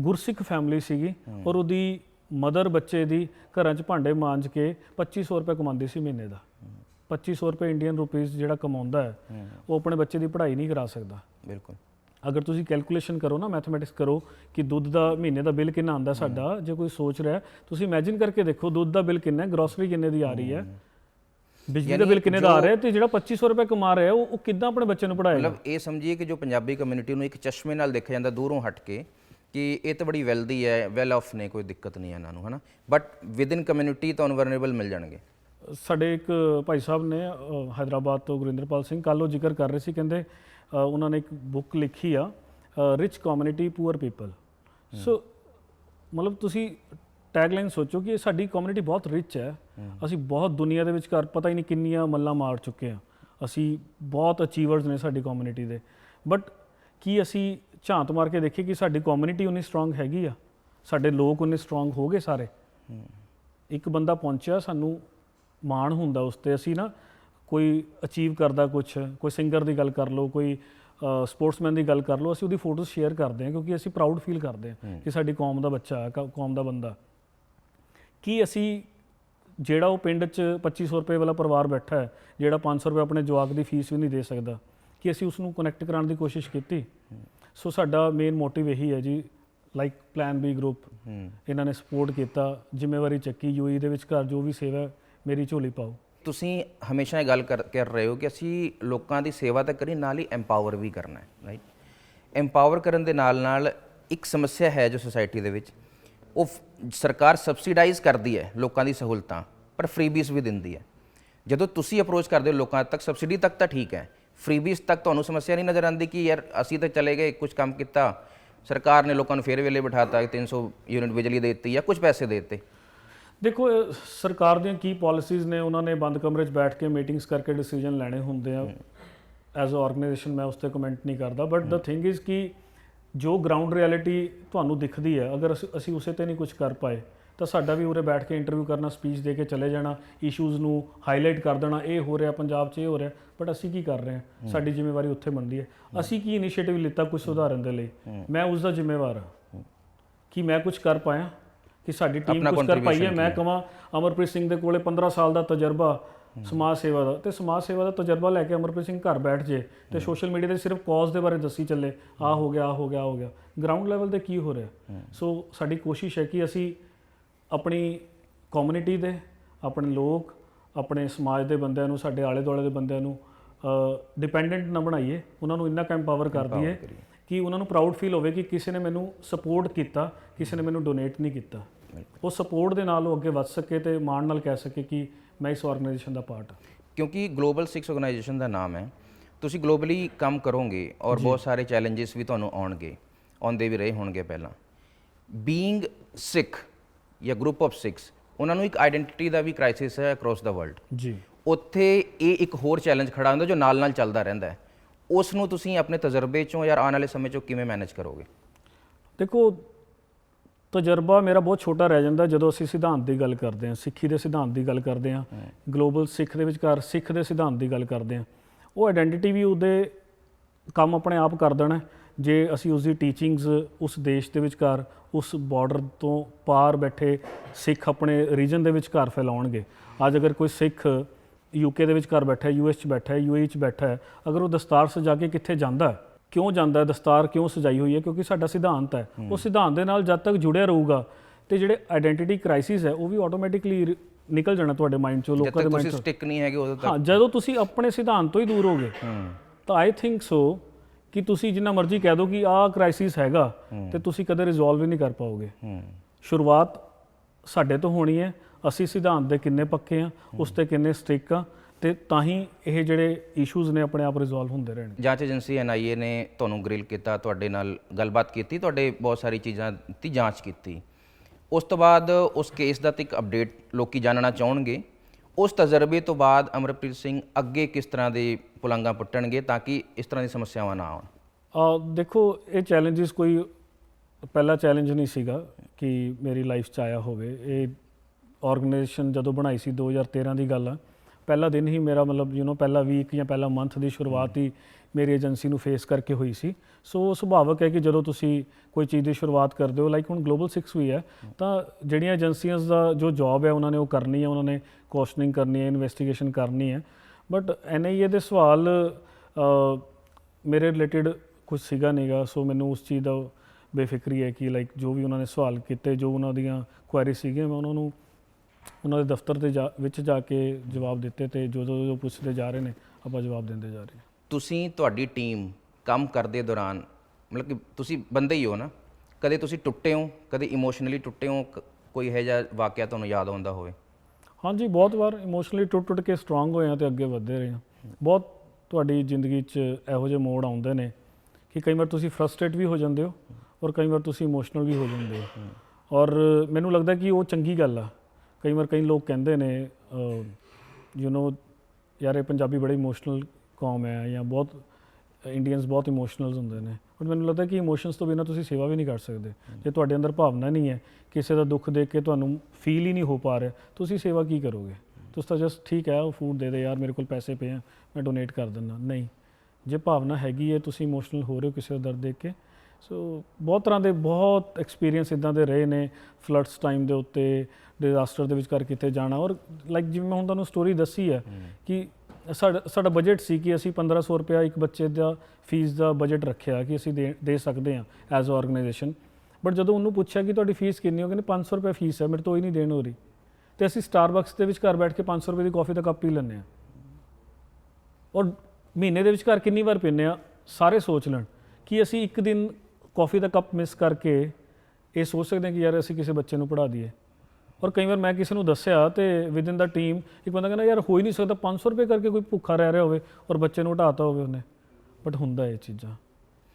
ਗੁਰਸਿੱਖ ਫੈਮਿਲੀ ਸੀਗੀ ਔਰ ਉਹਦੀ ਮਦਰ ਬੱਚੇ ਦੀ ਘਰਾਂ 'ਚ ਭਾਂਡੇ ਮਾਂਜ ਕੇ 2500 ਰੁਪਏ ਕਮਾਉਂਦੀ ਸੀ ਮਹੀਨੇ ਦਾ। 2500 ਰੁਪਏ ਇੰਡੀਅਨ ਰੁਪੀਸ ਜਿਹੜਾ ਕਮਾਉਂਦਾ ਹੈ ਉਹ ਆਪਣੇ ਬੱਚੇ ਦੀ ਪੜ੍ਹਾਈ ਨਹੀਂ ਕਰਾ ਸਕਦਾ। ਬਿਲਕੁਲ। ਅਗਰ ਤੁਸੀਂ ਕੈਲਕੂਲੇਸ਼ਨ ਕਰੋ ਨਾ ਮੈਥਮੈਟਿਕਸ ਕਰੋ ਕਿ ਦੁੱਧ ਦਾ ਮਹੀਨੇ ਦਾ ਬਿੱਲ ਕਿੰਨਾ ਆਉਂਦਾ ਸਾਡਾ ਜੇ ਕੋਈ ਸੋਚ ਰਿਹਾ ਤੁਸੀਂ ਇਮੇਜਿਨ ਕਰਕੇ ਦੇਖੋ ਦੁੱਧ ਦਾ ਬਿੱਲ ਕਿੰਨਾ ਹੈ ਗਰੋਸਰੀ ਕਿੰਨੇ ਦੀ ਆ ਰਹੀ ਹੈ ਬਿਜਲੀ ਦਾ ਬਿੱਲ ਕਿੰਨੇ ਦਾ ਆ ਰਿਹਾ ਤੇ ਜਿਹੜਾ 2500 ਰੁਪਏ ਕਮਾ ਰਿਹਾ ਉਹ ਕਿੱਦਾਂ ਆਪਣੇ ਬੱਚੇ ਨੂੰ ਪੜਾਏਗਾ ਮਤਲਬ ਇਹ ਸਮਝੀਏ ਕਿ ਜੋ ਪੰਜਾਬੀ ਕਮਿਊਨਿਟੀ ਨੂੰ ਇੱਕ ਚਸ਼ਮੇ ਨਾਲ ਦੇਖਿਆ ਜਾਂਦਾ ਦੂਰੋਂ ਹਟ ਕੇ ਕਿ ਇਹ ਤਾਂ ਬੜੀ ਵੈਲਦੀ ਹੈ ਵੈਲ ਆਫ ਨੇ ਕੋਈ ਦਿੱਕਤ ਨਹੀਂ ਹੈ ਇਹਨਾਂ ਨੂੰ ਹਨਾ? ਬਟ ਵਿਦ ਇਨ ਕਮਿਊਨਿਟੀ ਤੁਹਾਨੂੰ ਵਰਨੇਬਲ ਮਿਲ ਜਾਣਗੇ। ਸਾਡੇ ਇੱਕ ਭਾਈ ਸਾਹਿਬ ਨੇ ਹੈਦਰਾਬਾਦ ਤੋਂ ਗੁਰਿੰਦਰਪਾਲ ਸਿੰਘ ਕੱਲ੍ਹ ਉਹ ਜ਼ਿਕਰ ਕਰ ਰਹੇ ਸੀ ਕਹਿੰਦੇ ਉਹਨਾਂ ਨੇ ਇੱਕ ਬੁੱਕ ਲਿਖੀ ਆ rich community poor people so ਮਤਲਬ ਤੁਸੀਂ ਟੈਗਲਾਈਨ ਸੋਚੋ ਕਿ ਸਾਡੀ ਕਮਿਊਨਿਟੀ ਬਹੁਤ ਰਿਚ ਹੈ। ਅਸੀਂ ਬਹੁਤ ਦੁਨੀਆ ਦੇ ਵਿਚਕਾਰ ਪਤਾ ਹੀ ਨਹੀਂ ਕਿੰਨੀਆਂ ਮੱਲਾਂ ਮਾਰ ਚੁੱਕੇ ਆ। ਅਸੀਂ ਬਹੁਤ ਅਚੀਵਰਸ ਨੇ ਸਾਡੀ ਕਮਿਊਨਿਟੀ ਦੇ। ਬਟ ਕੀ ਅਸੀਂ ਝਾਂਤ ਮਾਰ ਕੇ ਦੇਖੀਏ ਕਿ ਸਾਡੀ ਕਮਿਊਨਿਟੀ ਉਨੀ ਸਟਰੋਂਗ ਹੈਗੀ ਆ। ਸਾਡੇ ਲੋਕ ਉਨੇ ਸਟਰੋਂਗ ਹੋ ਗਏ ਸਾਰੇ। ਇੱਕ ਬੰਦਾ ਪਹੁੰਚਿਆ ਸਾਨੂੰ ਮਾਣ ਹੁੰਦਾ ਉਸ ਤੇ। ਅਸੀਂ ਨਾ ਕੋਈ ਅਚੀਵ ਕਰਦਾ ਕੁਝ ਕੋਈ ਸਿੰਗਰ ਦੀ ਗੱਲ ਕਰ ਲਓ ਕੋਈ ਸਪੋਰਟਸਮੈਨ ਦੀ ਗੱਲ ਕਰ ਲਓ ਅਸੀਂ ਉਹਦੀ ਫੋਟੋਜ਼ ਸ਼ੇਅਰ ਕਰਦੇ ਹਾਂ ਕਿਉਂਕਿ ਅਸੀਂ ਪ੍ਰਾਊਡ ਫੀਲ ਕਰਦੇ ਹਾਂ ਕਿ ਸਾਡੀ ਕੌਮ ਦਾ ਬੱਚਾ ਹੈ ਕੌਮ ਦਾ ਬੰਦਾ। ਕੀ ਅਸੀਂ ਜਿਹੜਾ ਉਹ ਪਿੰਡ 'ਚ 2500 ਰੁਪਏ ਵਾਲਾ ਪਰਿਵਾਰ ਬੈਠਾ ਹੈ ਜਿਹੜਾ 500 ਰੁਪਏ ਆਪਣੇ ਜਵਾਕ ਦੀ ਫੀਸ ਵੀ ਨਹੀਂ ਦੇ ਸਕਦਾ ਕਿ ਅਸੀਂ ਉਸ ਨੂੰ ਕਨੈਕਟ ਕਰਾਉਣ ਦੀ ਕੋਸ਼ਿਸ਼ ਕੀਤੀ? ਸੋ ਸਾਡਾ ਮੇਨ ਮੋਟਿਵ ਇਹੀ ਹੈ ਜੀ ਲਾਈਕ ਪਲਾਨ ਬੀ ਗਰੁੱਪ ਇਹਨਾਂ ਨੇ ਸਪੋਰਟ ਕੀਤਾ ਜ਼ਿੰਮੇਵਾਰੀ ਚੱਕੀ ਯੂਈ ਦੇ ਵਿਚਕਾਰ ਜੋ ਵੀ ਸੇਵਾ ਮੇਰੀ ਝੋਲੀ ਪਾਓ। ਤੁਸੀਂ ਹਮੇਸ਼ਾ ਇਹ ਗੱਲ ਕਰ ਕਰ ਰਹੇ ਹੋ ਕਿ ਅਸੀਂ ਲੋਕਾਂ ਦੀ ਸੇਵਾ ਤਾਂ ਕਰੀ ਨਾਲ ਹੀ ਐਮਪਾਵਰ ਵੀ ਕਰਨਾ ਹੈ ਰਾਈਟ ਐਮਪਾਵਰ ਕਰਨ ਦੇ ਨਾਲ ਨਾਲ ਇੱਕ ਸਮੱਸਿਆ ਹੈ ਜੋ ਸੋਸਾਇਟੀ ਦੇ ਵਿੱਚ ਉਹ ਸਰਕਾਰ ਸਬਸਿਡਾਈਜ਼ ਕਰਦੀ ਹੈ ਲੋਕਾਂ ਦੀ ਸਹੂਲਤਾਂ ਪਰ ਫ੍ਰੀਬੀਜ਼ ਵੀ ਦਿੰਦੀ ਹੈ। ਜਦੋਂ ਤੁਸੀਂ ਅਪਰੋਚ ਕਰਦੇ ਹੋ ਲੋਕਾਂ ਤੱਕ ਸਬਸਿਡੀ ਤੱਕ ਤਾਂ ਠੀਕ ਹੈ ਫ੍ਰੀਬੀਜ਼ ਤੱਕ ਤੁਹਾਨੂੰ ਸਮੱਸਿਆ ਨਹੀਂ ਨਜ਼ਰ ਆਉਂਦੀ ਕਿ ਯਾਰ ਅਸੀਂ ਤਾਂ ਚਲੇ ਗਏ ਕੁਝ ਕੰਮ ਕੀਤਾ, ਸਰਕਾਰ ਨੇ ਲੋਕਾਂ ਨੂੰ ਫੇਰ ਵੇਲੇ ਬਿਠਾਤਾ 300 ਯੂਨਿਟ ਬਿਜਲੀ ਦੇ ਦਿੱਤੀ ਜਾਂ ਕੁਝ ਪੈਸੇ ਦੇ ਦਿੱਤੇ। ਦੇਖੋ ਸਰਕਾਰ ਦੀਆਂ ਕੀ ਪਾਲਿਸੀਜ਼ ਨੇ, ਉਹਨਾਂ ਨੇ ਬੰਦ ਕਮਰੇ 'ਚ ਬੈਠ ਕੇ ਮੀਟਿੰਗਸ ਕਰਕੇ ਡਿਸੀਜਨ ਲੈਣੇ ਹੁੰਦੇ ਆ। ਐਜ਼ ਅ ਆਰਗੇਨਾਈਜੇਸ਼ਨ ਮੈਂ ਉਸ ਤੇ ਕਮੈਂਟ ਨਹੀਂ ਕਰਦਾ ਬਟ ਦਾ ਥਿੰਗ ਇਜ਼ ਕਿ ਜੋ ਗਰਾਊਂਡ ਰਿਐਲਿਟੀ ਤੁਹਾਨੂੰ ਦਿਖਦੀ ਹੈ, ਅਗਰ ਅਸੀਂ- ਅਸੀਂ ਉਸੇ ਤੇ ਨਹੀਂ ਕੁਝ ਕਰ ਪਾਏ ਤਾਂ ਸਾਡਾ ਵੀ ਉਰੇ ਬੈਠ ਕੇ ਇੰਟਰਵਿਊ ਕਰਨਾ ਸਪੀਚ ਦੇ ਕੇ ਚਲੇ ਜਾਣਾ ਇਸ਼ੂਜ਼ ਨੂੰ ਹਾਈਲਾਈਟ ਕਰ ਦੇਣਾ ਇਹ ਹੋ ਰਿਹਾ ਪੰਜਾਬ 'ਚ ਇਹ ਹੋ ਰਿਹਾ ਬਟ ਅਸੀਂ ਕੀ ਕਰ ਰਹੇ ਹਾਂ? ਸਾਡੀ ਜ਼ਿੰਮੇਵਾਰੀ ਉੱਥੇ ਬਣਦੀ ਹੈ। ਅਸੀਂ ਕੀ ਇਨੀਸ਼ੀਏਟਿਵ ਲਿੱਤਾ ਕੁਝ ਸੁਧਾਰਨ ਦੇ ਲਈ? ਮੈਂ ਉਸ ਦਾ ਜ਼ਿੰਮੇਵਾਰ ਹਾਂ। ਕਿ ਮੈਂ ਕੁਝ ਕਰ ਪਾਇਆ ਕਿ ਸਾਡੀ ਟੀਮ ਕੁਝ ਕਰ ਪਾਈ ਹੈ। ਮੈਂ ਕਹਾਂ ਅਮਰਪ੍ਰੀਤ ਸਿੰਘ ਦੇ ਕੋਲੇ 15 ਸਾਲ ਦਾ ਤਜਰਬਾ ਸਮਾਜ ਸੇਵਾ ਦਾ। ਤੇ ਸਮਾਜ ਸੇਵਾ ਦਾ ਤਜਰਬਾ ਲੈ ਕੇ ਅਮਰਪ੍ਰੀਤ ਸਿੰਘ ਘਰ ਬੈਠ ਜੇ ਤੇ ਸੋਸ਼ਲ ਮੀਡੀਆ ਤੇ ਸਿਰਫ ਕਾਜ਼ ਦੇ ਬਾਰੇ ਦੱਸੀ ਚੱਲੇ। ਆ ਹੋ। ਗਿਆ ਆ ਹੋ ਗਿਆ ਹੋ ਗਿਆ। ਗਰਾਊਂਡ ਲੈਵਲ ਤੇ ਕੀ ਹੋ ਰਿਹਾ? ਸੋ ਸਾਡੀ ਕੋਸ਼ਿਸ਼ ਹੈ ਕਿ ਅਸੀਂ ਆਪਣੀ ਕਮਿਊਨਿਟੀ ਦੇ ਆਪਣੇ ਲੋਕ ਆਪਣੇ ਸਮਾਜ ਦੇ ਬੰਦਿਆਂ ਨੂੰ ਸਾਡੇ ਆਲੇ ਦੁਆਲੇ ਦੇ ਬੰਦਿਆਂ ਨੂੰ ਡਿਪੈਂਡੈਂਟ ਨਾ ਬਣਾਈਏ। ਉਹਨਾਂ ਨੂੰ ਇੰਨਾ ਕੁ ਐਮਪਾਵਰ ਕਰ ਦਈਏ ਕਿ ਉਹਨਾਂ ਨੂੰ ਪ੍ਰਾਊਡ ਫੀਲ ਹੋਵੇ ਕਿ ਕਿਸੇ ਨੇ ਮੈਨੂੰ ਸਪੋਰਟ ਕੀਤਾ ਕਿਸੇ ਨੇ ਮੈਨੂੰ ਡੋਨੇਟ ਨਹੀਂ ਕੀਤਾ। ਉਹ ਸਪੋਰਟ ਦੇ ਨਾਲ ਉਹ ਅੱਗੇ ਵੱਧ ਸਕੇ ਤੇ ਮਾਣ ਨਾਲ ਕਹਿ ਸਕੇ ਕਿ ਮੈਂ ਇਸ ਆਰਗੇਨਾਈਜੇਸ਼ਨ ਦਾ ਪਾਰਟ ਹਾਂ। ਕਿਉਂਕਿ ਗਲੋਬਲ 6 ਆਰਗੇਨਾਈਜੇਸ਼ਨ ਦਾ ਨਾਮ ਹੈ। ਤੁਸੀਂ ਗਲੋਬਲੀ ਕੰਮ ਕਰੋਗੇ ਔਰ ਬਹੁਤ ਸਾਰੇ ਚੈਲੰਜਸ ਵੀ ਤੁਹਾਨੂੰ ਆਉਣਗੇ ਆਉਂਦੇ ਵੀ ਰਹੇ ਹੋਣਗੇ ਪਹਿਲਾਂ। ਬੀਇੰਗ ਸਿੱਖ ਜਾਂ ਗਰੁੱਪ ਆਫ 6 ਉਹਨਾਂ ਨੂੰ ਇੱਕ ਆਇਡੈਂਟੀਟੀ ਦਾ ਵੀ ਕ੍ਰਾਈਸਿਸ ਹੈ ਅਕ੍ਰੋਸ ਦਾ ਵਰਲਡ ਜੀ। ਉੱਥੇ ਇਹ ਇੱਕ ਹੋਰ ਚੈਲੰਜ ਖੜਾ ਹੁੰਦਾ ਜੋ ਨਾਲ ਨਾਲ ਚੱਲਦਾ ਰਹਿੰਦਾ ਹੈ। ਉਸ ਨੂੰ ਤੁਸੀਂ ਆਪਣੇ ਤਜਰਬੇ ਚੋਂ ਜਾਂ ਆਉਣ ਵਾਲੇ ਸਮੇਂ ਚੋਂ ਕਿਵੇਂ ਮੈਨੇਜ ਕਰੋਗੇ? ਦੇਖੋ ਤਜਰਬਾ ਮੇਰਾ ਬਹੁਤ ਛੋਟਾ ਰਹਿ ਜਾਂਦਾ ਜਦੋਂ ਅਸੀਂ ਸਿਧਾਂਤ ਦੀ ਗੱਲ ਕਰਦੇ ਹਾਂ ਸਿੱਖੀ ਦੇ ਸਿਧਾਂਤ ਦੀ ਗੱਲ ਕਰਦੇ ਹਾਂ ਗਲੋਬਲ ਸਿੱਖ ਦੇ ਵਿਚਕਾਰ ਸਿੱਖ ਦੇ ਸਿਧਾਂਤ ਦੀ ਗੱਲ ਕਰਦੇ ਹਾਂ। ਉਹ ਆਇਡੈਂਟੀਟੀ ਵੀ ਉਹਦੇ ਕੰਮ ਆਪਣੇ ਆਪ ਕਰ ਦੇਣਾ ਜੇ ਅਸੀਂ ਉਸ ਦੀ ਟੀਚਿੰਗਸ ਉਸ ਦੇਸ਼ ਦੇ ਵਿਚਕਾਰ ਉਸ ਬਾਰਡਰ ਤੋਂ ਪਾਰ ਬੈਠੇ ਸਿੱਖ ਆਪਣੇ ਰੀਜਨ ਦੇ ਵਿਚਕਾਰ ਫੈਲਾਉਣਗੇ। ਅੱਜ ਅਗਰ ਕੋਈ ਸਿੱਖ ਯੂਕੇ ਦੇ ਵਿਚਕਾਰ ਬੈਠਾ ਹੈ ਯੂਐਸ 'ਚ ਬੈਠਾ ਹੈ ਯੂਏਈ 'ਚ ਬੈਠਾ ਹੈ ਅਗਰ ਉਹ ਦਸਤਾਰ ਸਜਾ ਕੇ ਕਿੱਥੇ ਜਾਂਦਾ ਹੈ? ਕਿਉਂ ਜਾਂਦਾ ਹੈ? ਦਸਤਾਰ ਕਿਉਂ ਸਜਾਈ ਹੋਈ ਹੈ? ਕਿਉਂਕਿ ਸਾਡਾ ਸਿਧਾਂਤ ਹੈ। ਉਹ ਸਿਧਾਂਤ ਦੇ ਨਾਲ ਜਦ ਤੱਕ ਜੁੜਿਆ ਰਹੂਗਾ ਤੇ ਜਿਹੜੇ ਆਇਡੈਂਟੀਟੀ ਕ੍ਰਾਈਸਿਸ ਹੈ ਉਹ ਵੀ ਆਟੋਮੈਟਿਕਲੀ ਨਿਕਲ ਜਾਣਾ ਤੁਹਾਡੇ ਮਾਈਂਡ ਚੋਂ ਲੋਕਾਂ ਦੇ ਮਾਈਂਡ ਤੁਸੀਂ ਚੋਂ। ਸਟਿਕ ਨਹੀਂ ਹੈਗੇ ਉਦੋਂ ਤੱਕ। ਹਾਂ ਜਦੋਂ ਤੁਸੀਂ ਆਪਣੇ ਸਿਧਾਂਤ ਤੋਂ ਹੀ ਦੂਰ ਹੋਗੇ ਤਾਂ ਆਈ ਥਿੰਕ ਸੋ ਕਿ ਤੁਸੀਂ ਜਿੰਨਾ ਮਰਜ਼ੀ ਕਹਿ ਦਿਓ ਕਿ ਆਹ ਕ੍ਰਾਈਸਿਸ ਹੈਗਾ ਤੇ ਤੁਸੀਂ ਕਦੇ ਰਿਜ਼ੋਲਵ ਹੀ ਨਹੀਂ ਕਰ ਪਾਓਗੇ। ਸ਼ੁਰੂਆਤ ਸਾਡੇ ਤੋਂ ਹੋਣੀ ਹੈ। ਅਸੀਂ ਸਿਧਾਂਤ ਦੇ ਕਿੰਨੇ ਪੱਕੇ ਆ ਉਸ ਤੇ ਕਿੰਨੇ ਸਟਿਕ ਆ ਤੇ ਤਾਂ ਹੀ ਇਹ ਜਿਹੜੇ ਇਸ਼ੂਜ਼ ਨੇ ਆਪਣੇ ਆਪ ਰਿਜ਼ੋਲਵ ਹੁੰਦੇ ਰਹਿਣਗੇ। ਜਾਂਚ ਏਜੰਸੀ ਐਨਆਈਏ ਨੇ ਤੁਹਾਨੂੰ ਗ੍ਰਿਲ ਕੀਤਾ ਤੁਹਾਡੇ ਨਾਲ ਗੱਲਬਾਤ ਕੀਤੀ ਤੁਹਾਡੇ ਬਹੁਤ ਸਾਰੀ ਚੀਜ਼ਾਂ ਦੀ ਜਾਂਚ ਕੀਤੀ। ਉਸ ਤੋਂ ਬਾਅਦ ਉਸ ਕੇਸ ਦਾ ਤੇ ਇੱਕ ਅਪਡੇਟ ਲੋਕੀ ਜਾਣਨਾ ਚਾਹਣਗੇ। ਉਸ ਤਜਰਬੇ ਤੋਂ ਬਾਅਦ ਅਮਰਪ੍ਰੀਤ ਸਿੰਘ ਅੱਗੇ ਕਿਸ ਤਰ੍ਹਾਂ ਦੇ ਪੁਲੰਗਾ ਪੁੱਟਣਗੇ ਤਾਂ ਕਿ ਇਸ ਤਰ੍ਹਾਂ ਦੀ ਸਮੱਸਿਆਵਾਂ ਨਾ ਆਉਣ? ਆ ਦੇਖੋ, ਇਹ ਚੈਲੰਜਸ ਕੋਈ ਪਹਿਲਾ ਚੈਲੰਜ ਨਹੀਂ ਸੀਗਾ ਕਿ ਮੇਰੀ ਲਾਈਫ 'ਚ ਆਇਆ ਹੋਵੇ। ਇਹ ਆਰਗੇਨਾਈਜੇਸ਼ਨ ਜਦੋਂ ਬਣਾਈ ਸੀ 2013 ਦੀ ਗੱਲ ਆ। ਪਹਿਲਾ ਦਿਨ ਹੀ ਮੇਰਾ ਮਤਲਬ ਯੂ نو ਪਹਿਲਾ ਵੀਕ ਜਾਂ ਪਹਿਲਾ ਮੰਥ ਦੀ ਸ਼ੁਰੂਆਤ ਹੀ ਮੇਰੀ ਏਜੰਸੀ ਨੂੰ ਫੇਸ ਕਰਕੇ ਹੋਈ ਸੀ। ਸੋ ਸੁਭਾਵਕ ਹੈ ਕਿ ਜਦੋਂ ਤੁਸੀਂ ਕੋਈ ਚੀਜ਼ ਦੀ ਸ਼ੁਰੂਆਤ ਕਰਦੇ ਹੋ ਲਾਈਕ ਹੁਣ ਗਲੋਬਲ 6 ਵੀ ਹੈ, ਤਾਂ ਜਿਹੜੀਆਂ ਏਜੰਸੀਆਂ ਦਾ ਜੋ ਜੌਬ ਹੈ, ਉਹਨਾਂ ਨੇ ਉਹ ਕਰਨੀ ਹੈ, ਉਹਨਾਂ ਨੇ ਕੋਸਟਿੰਗ ਕਰਨੀ ਹੈ ਇਨਵੈਸਟੀਗੇਸ਼ਨ ਕਰਨੀ ਹੈ। ਬਟ ਐਨਆਈਏ ਦੇ ਸਵਾਲ ਮੇਰੇ ਰਿਲੇਟਡ ਕੁਝ ਸੀਗਾ ਨਹੀਂਗਾ ਸੋ ਮੈਨੂੰ ਉਸ ਚੀਜ਼ ਦਾ ਬੇਫਿਕਰੀ ਹੈ ਕਿ ਲਾਈਕ ਜੋ ਵੀ ਉਹਨਾਂ ਨੇ ਸਵਾਲ ਕੀਤੇ, ਜੋ ਉਹਨਾਂ ਦੀਆਂ ਕੁਐਰੀ ਸੀਗੀਆਂ, ਮੈਂ ਉਹਨਾਂ ਨੂੰ ਉਹਨਾਂ ਦੇ ਦਫ਼ਤਰ ਤੇ ਜਾ, ਵਿੱਚ ਜਾ ਕੇ ਜਵਾਬ ਦਿੱਤੇ ਤੇ ਜੋ ਜੋ ਪੁੱਛਦੇ ਜਾ ਰਹੇ ਨੇ, ਆਪਾਂ ਜਵਾਬ ਦਿੰਦੇ ਜਾ ਰਹੇ ਹਾਂ। ਤੁਸੀਂ ਤੁਹਾਡੀ ਟੀਮ ਕੰਮ ਕਰਦੇ ਦੌਰਾਨ, ਮਤਲਬ ਕਿ ਤੁਸੀਂ ਬੰਦੇ ਹੀ ਹੋ ਨਾ, ਕਦੇ ਤੁਸੀਂ ਟੁੱਟੇ ਹੋ, ਕਦੇ ਇਮੋਸ਼ਨਲੀ ਟੁੱਟੇ ਹੋ, ਕ- ਕੋਈ ਇਹੋ ਜਿਹਾ ਵਾਕਿਆ ਤੁਹਾਨੂੰ ਯਾਦ ਆਉਂਦਾ ਹੋਵੇ? ਹਾਂਜੀ, ਬਹੁਤ ਵਾਰ ਇਮੋਸ਼ਨਲੀ ਟੁੱਟ ਟੁੱਟ ਕੇ ਸਟਰੋਂਗ ਹੋਏ ਹਾਂ ਤੇ ਅੱਗੇ ਵਧਦੇ ਰਹੇ ਹਾਂ। ਬਹੁਤ ਤੁਹਾਡੀ ਜ਼ਿੰਦਗੀ 'ਚ ਇਹੋ ਜਿਹੇ ਮੋੜ ਆਉਂਦੇ ਨੇ ਕਿ ਕਈ ਵਾਰ ਤੁਸੀਂ ਫਰਸਟ੍ਰੇਟ ਵੀ ਹੋ ਜਾਂਦੇ ਹੋ ਔਰ ਕਈ ਵਾਰ ਤੁਸੀਂ ਇਮੋਸ਼ਨਲ ਵੀ ਹੋ ਜਾਂਦੇ ਹੋ। ਔਰ ਮੈਨੂੰ ਲੱਗਦਾ ਕਿ ਉਹ ਚੰਗੀ ਗੱਲ ਆ। ਕਈ ਵਾਰ ਕਈ ਲੋਕ ਕਹਿੰਦੇ ਨੇ ਯੂ نو ਯਾਰ ਇਹ ਪੰਜਾਬੀ ਬੜੇ ਇਮੋਸ਼ਨਲ ਕੌਮ ਹੈ ਜਾਂ ਬਹੁਤ ਇੰਡੀਅਨਸ ਬਹੁਤ ਇਮੋਸ਼ਨਲਸ ਹੁੰਦੇ ਨੇ। ਬਟ ਮੈਨੂੰ ਲੱਗਦਾ ਕਿ ਇਮੋਸ਼ਨਸ ਤੋਂ ਬਿਨਾਂ ਤੁਸੀਂ ਸੇਵਾ ਵੀ ਨਹੀਂ ਕਰ ਸਕਦੇ। ਜੇ ਤੁਹਾਡੇ ਅੰਦਰ ਭਾਵਨਾ ਨਹੀਂ ਹੈ ਕਿਸੇ ਦਾ ਦੁੱਖ ਦੇਖ ਕੇ ਤੁਹਾਨੂੰ ਫੀਲ ਹੀ ਨਹੀਂ ਹੋ ਪਾ ਰਿਹਾ ਤੁਸੀਂ ਸੇਵਾ ਕੀ ਕਰੋਗੇ? ਤੁਸੀਂ ਤਾਂ ਜਸਟ ਠੀਕ ਹੈ ਉਹ ਫੂਡ ਦੇ ਦੇ ਯਾਰ ਮੇਰੇ ਕੋਲ ਪੈਸੇ ਪਏ ਆ ਮੈਂ ਡੋਨੇਟ ਕਰ ਦਿੰਦਾ। ਨਹੀਂ। ਜੇ ਭਾਵਨਾ ਹੈਗੀ ਹੈ ਤੁਸੀਂ ਇਮੋਸ਼ਨਲ ਹੋ ਰਹੇ ਹੋ ਕਿਸੇ ਦਾ ਦਰਦ ਦੇਖ ਕੇ ਸੋ ਬਹੁਤ ਤਰ੍ਹਾਂ ਦੇ ਬਹੁਤ ਐਕਸਪੀਰੀਅੰਸ ਇਦਾਂ ਦੇ ਰਹੇ ਨੇ ਫਲੱਡਸ ਟਾਈਮ ਦੇ ਉੱਤੇ ਡਿਜ਼ਾਸਟਰ ਦੇ ਵਿਚਕਾਰ ਕਿਤੇ ਜਾਣਾ। ਔਰ ਲਾਈਕ ਜਿਵੇਂ ਮੈਂ ਹੁਣ ਤੁਹਾਨੂੰ ਸਟੋਰੀ ਦੱਸੀ ਹੈ ਕਿ ਸਾਡਾ ਸਾਡਾ ਬਜਟ ਸੀ ਕਿ ਅਸੀਂ 1500 ਰੁਪਇਆ ਇੱਕ ਬੱਚੇ ਦਾ ਫੀਸ ਦਾ ਬਜਟ ਰੱਖਿਆ ਕਿ ਅਸੀਂ ਦੇ ਦੇ ਸਕਦੇ ਹਾਂ ਐਜ਼ ਅ ਆਰਗੇਨਾਈਜੇਸ਼ਨ ਬਟ ਜਦੋਂ ਉਹਨੂੰ ਪੁੱਛਿਆ ਕਿ ਤੁਹਾਡੀ ਫੀਸ ਕਿੰਨੀ ਹੋ ਕਹਿੰਦੇ 500 ਰੁਪਏ ਫੀਸ ਹੈ, ਮੇਰੇ ਤੋਂ ਹੀ ਨਹੀਂ ਦੇਣ ਹੋ ਰਹੀ। ਤੇ ਅਸੀਂ ਸਟਾਰਬਕਸ ਦੇ ਵਿੱਚ ਘਰ ਬੈਠ ਕੇ 500 ਰੁਪਏ ਦੀ ਕਾਫੀ ਦਾ ਕੱਪ ਪੀ ਲੈਂਦੇ ਹਾਂ। ਔਰ ਮਹੀਨੇ ਦੇ ਵਿੱਚ ਘਰ ਕਿੰਨੀ ਵਾਰ ਪੀਂਦੇ ਆ ਸਾਰੇ ਸੋਚ ਲੈਣ ਕਿ ਅਸੀਂ ਇੱਕ ਦਿਨ ਕਾਫੀ ਦਾ ਕੱਪ ਮਿਸ ਕਰਕੇ ਇਹ ਸੋਚ ਸਕਦੇ ਹਾਂ ਕਿ ਯਾਰ ਅਸੀਂ ਕਿਸੇ ਬੱਚੇ ਨੂੰ ਪੜ੍ਹਾ ਦਈਏ। ਔਰ ਕਈ ਵਾਰ ਮੈਂ ਕਿਸੇ ਨੂੰ ਦੱਸਿਆ ਤੇ ਵਿਦ ਇਨ ਦਾ ਟੀਮ ਇੱਕ ਬੰਦਾ ਕਹਿੰਦਾ ਯਾਰ ਹੋ ਹੀ ਨਹੀਂ ਸਕਦਾ 500 ਰੁਪਏ ਕਰਕੇ ਕੋਈ ਭੁੱਖਾ ਰਹਿ ਰਿਹਾ ਹੋਵੇ ਔਰ ਬੱਚੇ ਨੂੰ ਹਟਾਤਾ ਹੋਵੇ ਉਹਨੇ। ਬਟ ਹੁੰਦਾ ਇਹ ਚੀਜ਼ਾਂ।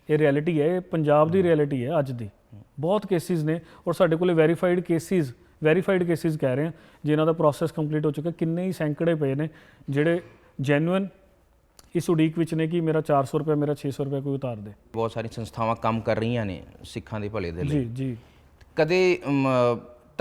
ਇਹ ਰਿਐਲਿਟੀ ਹੈ ਇਹ ਪੰਜਾਬ ਦੀ ਰਿਐਲਿਟੀ ਹੈ ਅੱਜ ਦੀ। ਬਹੁਤ ਕੇਸਿਸ ਨੇ ਔਰ ਸਾਡੇ ਕੋਲੇ ਵੈਰੀਫਾਈਡ ਕੇਸਿਸ ਵੈਰੀਫਾਈਡ ਕੇਸਿਸ ਕਹਿ ਰਹੇ ਹਾਂ ਜਿਨ੍ਹਾਂ ਦਾ ਪ੍ਰੋਸੈਸ ਕੰਪਲੀਟ ਹੋ ਚੁੱਕਾ ਕਿੰਨੇ ਹੀ ਸੈਂਕੜੇ ਪਏ ਨੇ ਜਿਹੜੇ ਜੈਨੂਇਨ ਇਸ ਉਡੀਕ ਵਿੱਚ ਨੇ ਕਿ ਮੇਰਾ 400 ਰੁਪਏ ਮੇਰਾ 600 ਰੁਪਏ ਕੋਈ ਉਤਾਰ ਦੇ। ਬਹੁਤ ਸਾਰੀ ਸੰਸਥਾਵਾਂ ਕੰਮ ਕਰ ਰਹੀਆਂ ਨੇ ਸਿੱਖਾਂ ਦੇ ਭਲੇ ਦੇ ਲਈ। ਜੀ। ਜੀ ਕਦੇ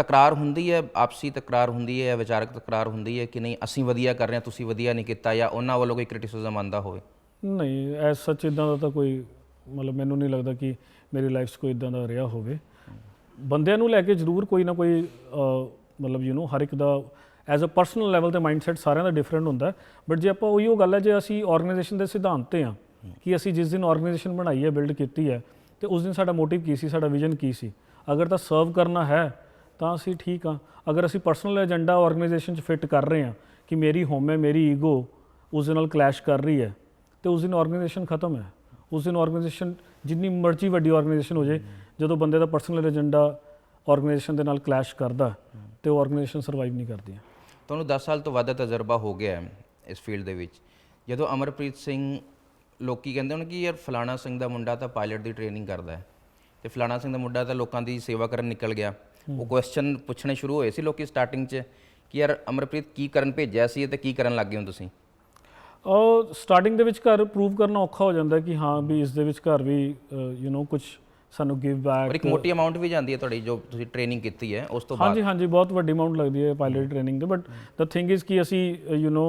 ਤਕਰਾਰ ਹੁੰਦੀ ਹੈ, ਆਪਸੀ ਤਕਰਾਰ ਹੁੰਦੀ ਹੈ ਵਿਚਾਰਕ ਤਕਰਾਰ ਹੁੰਦੀ ਹੈ ਕਿ ਨਹੀਂ, ਅਸੀਂ ਵਧੀਆ ਕਰ ਰਹੇ ਹਾਂ, ਤੁਸੀਂ ਵਧੀਆ ਨਹੀਂ ਕੀਤਾ ਜਾਂ ਉਹਨਾਂ ਵੱਲੋਂ ਕੋਈ ਕ੍ਰਿਟਿਸਿਜ਼ਮ ਆਂਦਾ ਹੋਵੇ? ਨਹੀਂ, ਐਸ ਸੱਚ ਇਦਾਂ ਦਾ ਤਾਂ ਕੋਈ ਮਤਲਬ ਮੈਨੂੰ ਨਹੀਂ ਲੱਗਦਾ ਕਿ ਮੇਰੀ ਲਾਈਫ 'ਚ ਕੋਈ ਇਦਾਂ ਦਾ ਰਿਹਾ ਹੋਵੇ। ਬੰਦਿਆਂ ਨੂੰ ਲੈ ਕੇ ਜ਼ਰੂਰ ਕੋਈ ਨਾ ਕੋਈ ਮਤਲਬ ਯੂ نو ਹਰ ਇੱਕ ਦਾ ਐਜ਼ ਅ ਪਰਸਨਲ ਲੈਵਲ ਤੇ ਮਾਈਂਡਸੈਟ ਸਾਰਿਆਂ ਦਾ ਡਿਫਰੈਂਟ ਹੁੰਦਾ ਬਟ ਜੇ ਆਪਾਂ ਉਹੀਓ ਗੱਲ ਹੈ, ਜੇ ਅਸੀਂ ਆਰਗੇਨਾਈਜੇਸ਼ਨ ਦੇ ਸਿਧਾਂਤ ਤੇ ਆ ਕਿ ਅਸੀਂ ਜਿਸ ਦਿਨ ਆਰਗੇਨਾਈਜੇਸ਼ਨ ਬਣਾਈ ਹੈ ਬਿਲਡ ਕੀਤੀ ਹੈ, ਤੇ ਉਸ ਦਿਨ ਸਾਡਾ ਮੋਟਿਵ ਕੀ ਸੀ, ਸਾਡਾ ਵਿਜ਼ਨ ਕੀ ਸੀ? ਅਗਰ ਤਾਂ ਸਰਵ ਕਰਨਾ ਹੈ ਤਾਂ ਅਸੀਂ ਠੀਕ ਆ ਅਗਰ ਅਸੀਂ ਪਰਸਨਲ ਏਜੰਡਾ ਆਰਗੇਨਾਈਜੇਸ਼ਨ 'ਚ ਫਿੱਟ ਕਰ ਰਹੇ ਹਾਂ ਕਿ ਮੇਰੀ ਹੋਮ ਹੈ, ਮੇਰੀ ਈਗੋ ਉਸ ਦੇ ਨਾਲ ਕਲੈਸ਼ ਕਰ ਰਹੀ ਹੈ, ਤੇ ਉਸ ਦਿਨ ਆਰਗੇਨਾਈਜੇਸ਼ਨ ਖਤਮ ਹੈ। ਉਸ ਦਿਨ ਆਰਗੇਨਾਈਜੇਸ਼ਨ ਜਿੰਨੀ ਮਰਜ਼ੀ ਵੱਡੀ ਆਰਗੇਨਾਈਜੇਸ਼ਨ ਹੋ ਜਾਏ, ਜਦੋਂ ਬੰਦੇ ਦਾ ਪਰਸਨਲ ਏਜੰਡਾ ਆਰਗੇਨਾਈਜੇਸ਼ਨ ਦੇ ਨਾਲ ਕਲੈਸ਼ ਕਰਦਾ, ਤੇ ਉਹ ਆਰਗੇਨਾਈਜੇਸ਼ਨ ਸਰਵਾਈਵ ਨਹੀਂ ਕਰਦੀ। ਤੁਹਾਨੂੰ 10 ਸਾਲ ਤੋਂ ਵੱਧ ਦਾ ਤਜਰਬਾ ਹੋ ਗਿਆ ਹੈ ਇਸ ਫੀਲਡ ਦੇ ਵਿੱਚ। ਜਦੋਂ ਅਮਰਪ੍ਰੀਤ ਸਿੰਘ ਲੋਕੀ ਕਹਿੰਦੇ ਹਨ ਕਿ ਯਾਰ ਫਲਾਣਾ ਸਿੰਘ ਦਾ ਮੁੰਡਾ ਤਾਂ ਪਾਇਲਟ ਦੀ ਟ੍ਰੇਨਿੰਗ ਕਰਦਾ ਹੈ, ਤੇ ਫਲਾਣਾ ਸਿੰਘ ਦਾ ਮੁੰਡਾ ਤਾਂ ਲੋਕਾਂ ਦੀ ਸੇਵਾ ਕਰਨ ਨਿਕਲ ਗਿਆ। ਉਹ ਕੁਐਸਚਨ ਪੁੱਛਣੇ ਸ਼ੁਰੂ ਹੋਏ ਸੀ ਲੋਕੀ ਸਟਾਰਟਿੰਗ 'ਚ ਕਿ ਯਾਰ ਅਮਰਪ੍ਰੀਤ ਕੀ ਕਰਨ ਭੇਜਿਆ ਸੀ ਤੇ ਕੀ ਕਰਨ ਲੱਗ ਗਏ ਹੋ ਤੁਸੀਂ ਉਹ ਸਟਾਰਟਿੰਗ ਦੇ ਵਿੱਚ ਘਰ ਪ੍ਰੂਵ ਕਰਨਾ ਔਖਾ ਹੋ ਜਾਂਦਾ ਕਿ ਹਾਂ ਵੀ ਇਸ ਦੇ ਵਿੱਚ ਘਰ ਵੀ ਯੂ نو ਕੁਝ ਸਾਨੂੰ ਗਿਵ ਔਰ ਇੱਕ ਬੈਕ ਮੋਟੀ ਅਮਾਉਂਟ ਵੀ ਜਾਂਦੀ ਹੈ ਤੁਹਾਡੀ ਜੋ ਤੁਸੀਂ ਟ੍ਰੇਨਿੰਗ ਕੀਤੀ ਹੈ ਉਸ ਤੋਂ ਬਾਅਦ ਹਾਂਜੀ ਹਾਂਜੀ ਬਹੁਤ ਵੱਡੀ ਅਮਾਉਂਟ ਲੱਗਦੀ ਹੈ ਪਾਇਲਟ ਟ੍ਰੇਨਿੰਗ ਦੇ ਬਟ ਦ ਥਿੰਗ ਇਜ਼ ਕਿ ਅਸੀਂ ਯੂ نو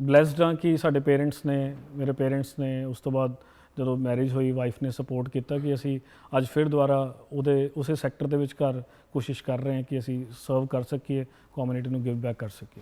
ਬlesed ਹਾਂ ਕਿ ਸਾਡੇ ਪੇਰੈਂਟਸ ਨੇ ਮੇਰੇ ਪੇਰੈਂਟਸ ਨੇ ਉਸ ਤੋਂ ਬਾਅਦ ਜਦੋਂ ਮੈਰਿਜ ਹੋਈ ਵਾਈਫ ਨੇ ਸਪੋਰਟ ਕੀਤਾ ਕਿ ਅਸੀਂ ਅੱਜ ਫਿਰ ਦੁਬਾਰਾ ਉਹਦੇ, ਉਸੇ ਸੈਕਟਰ ਦੇ ਵਿੱਚ ਘਰ ਕੋਸ਼ਿਸ਼ ਕਰ ਰਹੇ ਹਾਂ ਕਿ ਅਸੀਂ ਸਰਵ ਕਰ ਸਕੀਏ ਕਮਿਊਨਿਟੀ ਨੂੰ ਗਿਵ ਬੈਕ ਕਰ ਸਕੀਏ।